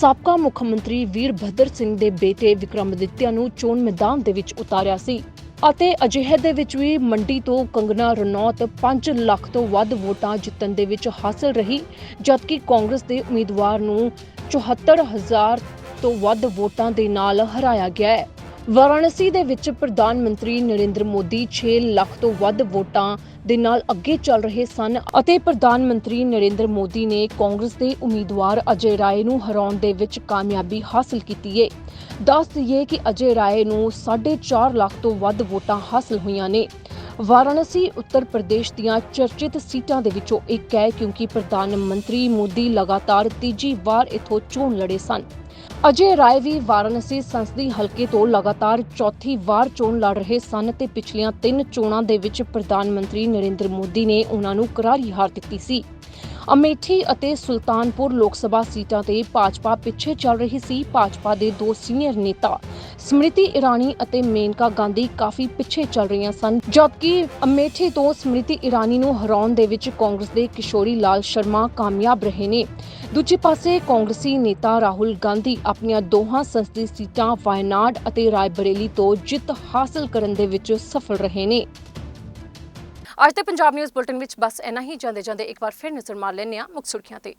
ਸਾਬਕਾ ਮੁੱਖ ਮੰਤਰੀ ਵੀਰਭਦਰ ਸਿੰਘ ਦੇ ਬੇਟੇ ਵਿਕਰਮਦਿੱਤਿਆ ਨੂੰ ਚੋਣ ਮੈਦਾਨ ਦੇ ਵਿੱਚ ਉਤਾਰਿਆ ਸੀ ਅਤੇ ਅਜਿਹੇ ਦੇ ਵਿੱਚ ਵੀ ਮੰਡੀ ਤੋਂ ਕੰਗਨਾ ਰਣੌਤ 5 ਲੱਖ ਤੋਂ ਵੱਧ ਵੋਟਾਂ ਜਿੱਤਣ ਦੇ ਵਿੱਚ ਹਾਸਲ ਰਹੀ, ਜਦਕਿ ਕਾਂਗਰਸ ਦੇ ਉਮੀਦਵਾਰ ਨੂੰ 74000 ਤੋਂ ਵੱਧ ਵੋਟਾਂ ਦੇ ਨਾਲ ਹਰਾਇਆ ਗਿਆ ਹੈ। ਵਾਰਾਣਸੀ ਦੇ ਵਿੱਚ ਪ੍ਰਧਾਨ ਮੰਤਰੀ ਨਰਿੰਦਰ ਮੋਦੀ 6 ਲੱਖ ਤੋਂ ਵੱਧ ਵੋਟਾਂ ਦੇ ਨਾਲ ਅੱਗੇ ਚੱਲ ਰਹੇ ਸਨ ਅਤੇ ਪ੍ਰਧਾਨ ਮੰਤਰੀ ਨਰਿੰਦਰ ਮੋਦੀ ਨੇ ਕਾਂਗਰਸ ਦੇ ਉਮੀਦਵਾਰ ਅਜੇ ਰਾਏ ਨੂੰ ਹਰਾਉਣ ਦੇ ਵਿੱਚ ਕਾਮਯਾਬੀ ਹਾਸਲ ਕੀਤੀ ਹੈ ਦੱਸ ਦਈਏ ਕਿ ਅਜੇ ਰਾਏ ਨੂੰ 4.5 ਲੱਖ ਤੋਂ ਵੱਧ ਵੋਟਾਂ ਹਾਸਲ ਹੋਈਆਂ ਨੇ। ਵਾਰਾਣਸੀ, ਉੱਤਰ ਪ੍ਰਦੇਸ਼ ਦੀਆਂ ਚਰਚਿਤ ਸੀਟਾਂ ਦੇ ਵਿੱਚੋਂ ਇੱਕ ਹੈ ਕਿਉਂਕਿ ਪ੍ਰਧਾਨ ਮੰਤਰੀ ਮੋਦੀ ਲਗਾਤਾਰ ਤੀਜੀ ਵਾਰ ਇਥੋਂ ਚੋਣ ਲੜੇ ਸਨ। ਅਜੇ ਰਾਏ ਵੀ ਵਾਰਾਣਸੀ ਸੰਸਦੀ ਹਲਕੇ ਤੋਂ ਲਗਾਤਾਰ ਚੌਥੀ ਵਾਰ ਚੋਣ ਲੜ ਰਹੇ ਸਨ ਤੇ ਪਿਛਲੀਆਂ ਤਿੰਨ ਚੋਣਾਂ ਦੇ ਵਿੱਚ ਪ੍ਰਧਾਨ ਮੰਤਰੀ ਨਰਿੰਦਰ ਮੋਦੀ ਨੇ ਉਹਨਾਂ ਨੂੰ ਕਰਾਰੀ ਹਾਰ ਦਿੱਤੀ ਸੀ। ਅਮੇਠੀ ਅਤੇ ਸੁਲਤਾਨਪੁਰ ਲੋਕ ਸਭਾ ਸੀਟਾਂ ਤੇ ਭਾਜਪਾ ਪਿੱਛੇ ਚੱਲ ਰਹੀ ਸੀ। ਭਾਜਪਾ ਦੇ ਦੋ ਸੀਨੀਅਰ ਨੇਤਾ, ਸਮ੍ਰਿਤੀ ਇਰਾਨੀ ਅਤੇ ਮੇਨਕਾ ਗਾਂਧੀ ਕਾਫੀ ਪਿੱਛੇ ਚੱਲ ਰਹੀਆਂ ਸਨ। ਜਦਕਿ ਅਮੇਠੀ ਤੋਂ ਸਮ੍ਰਿਤੀ ਇਰਾਨੀ ਨੂੰ ਹਰਾਉਣ ਦੇ ਵਿੱਚ ਕਾਂਗਰਸ ਦੇ ਕਿਸ਼ੋਰੀ ਲਾਲ ਸ਼ਰਮਾ ਕਾਮਯਾਬ ਰਹੇ ਨੇ। ਦੂਜੇ ਪਾਸੇ ਕਾਂਗਰਸੀ ਨੇਤਾ ਰਾਹੁਲ ਗਾਂਧੀ ਆਪਣੀਆਂ ਦੋਹਾਂ ਸੰਸਦੀ ਸੀਟਾਂ ਵਾਇਨਾਡ ਅਤੇ ਰਾਇਬਰੇਲੀ ਤੋਂ ਜਿੱਤ ਹਾਸਲ ਕਰਨ ਦੇ ਵਿੱਚ ਸਫਲ ਰਹੇ ਨੇ। ਅੱਜ ਦੇ ਪੰਜਾਬ ਨਿਊਜ਼ ਬੁਲਟਨ ਵਿੱਚ ਬਸ ਇੰਨਾ ਹੀ। ਜਾਂਦੇ ਜਾਂਦੇ ਇੱਕ ਵਾਰ ਫਿਰ ਨਜ਼ਰ ਮਾਰ ਲੈਂਦੇ ਹਾਂ ਮੁੱਖ ਸੁਰਖੀਆਂ ਤੇ।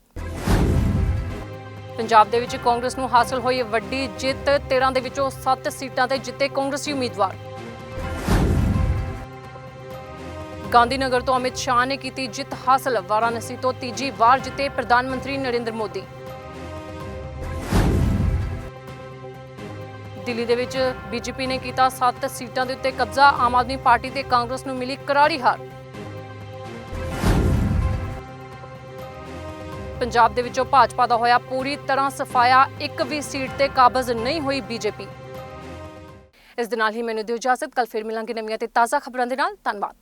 ਪੰਜਾਬ ਦੇ ਵਿੱਚ ਕਾਂਗਰਸ ਨੂੰ ਹਾਸਲ ਹੋਈ ਵੱਡੀ ਜਿੱਤ 13 ਦੇ ਵਿੱਚੋਂ 7 ਸੀਟਾਂ ਤੇ ਜਿੱਤੇ ਕਾਂਗਰਸੀ ਉਮੀਦਵਾਰ। ਗਾਂਧੀਨਗਰ ਤੋਂ ਅਮਿਤ ਸ਼ਾਹ ਨੇ ਕੀਤੀ ਜਿੱਤ ਹਾਸਲ। ਵਾਰਾਣਸੀ ਤੋਂ ਤੀਜੀ ਵਾਰ ਜਿੱਤੇ ਪ੍ਰਧਾਨ ਮੰਤਰੀ ਨਰਿੰਦਰ ਮੋਦੀ। ਦਿੱਲੀ ਦੇ ਵਿੱਚ ਬੀਜੇਪੀ ਨੇ ਕੀਤਾ 7 ਸੀਟਾਂ ਦੇ ਉੱਤੇ ਕਬਜ਼ਾ, ਆਮ ਆਦਮੀ ਪਾਰਟੀ ਤੇ ਕਾਂਗਰਸ ਨੂੰ ਮਿਲੀ ਕਰਾਰੀ ਹਾਰ। ਪੰਜਾਬ ਦੇ ਵਿੱਚੋਂ ਭਾਜਪਾ ਦਾ ਹੋਇਆ ਪੂਰੀ ਤਰ੍ਹਾਂ ਸਫਾਇਆ, ਇੱਕ ਵੀ ਸੀਟ ਤੇ ਕਾਬਜ਼ ਨਹੀਂ ਹੋਈ ਬੀਜੇਪੀ। ਇਸ ਦੇ ਨਾਲ ਹੀ ਮੈਨੂੰ ਦਿਓ ਇਜਾਜ਼ਤ ਕੱਲ ਫਿਰ ਮਿਲਾਂਗੇ ਨਵੀਆਂ ਤੇ ਤਾਜ਼ਾ ਖਬਰਾਂ ਦੇ ਨਾਲ। ਧੰਨਵਾਦ।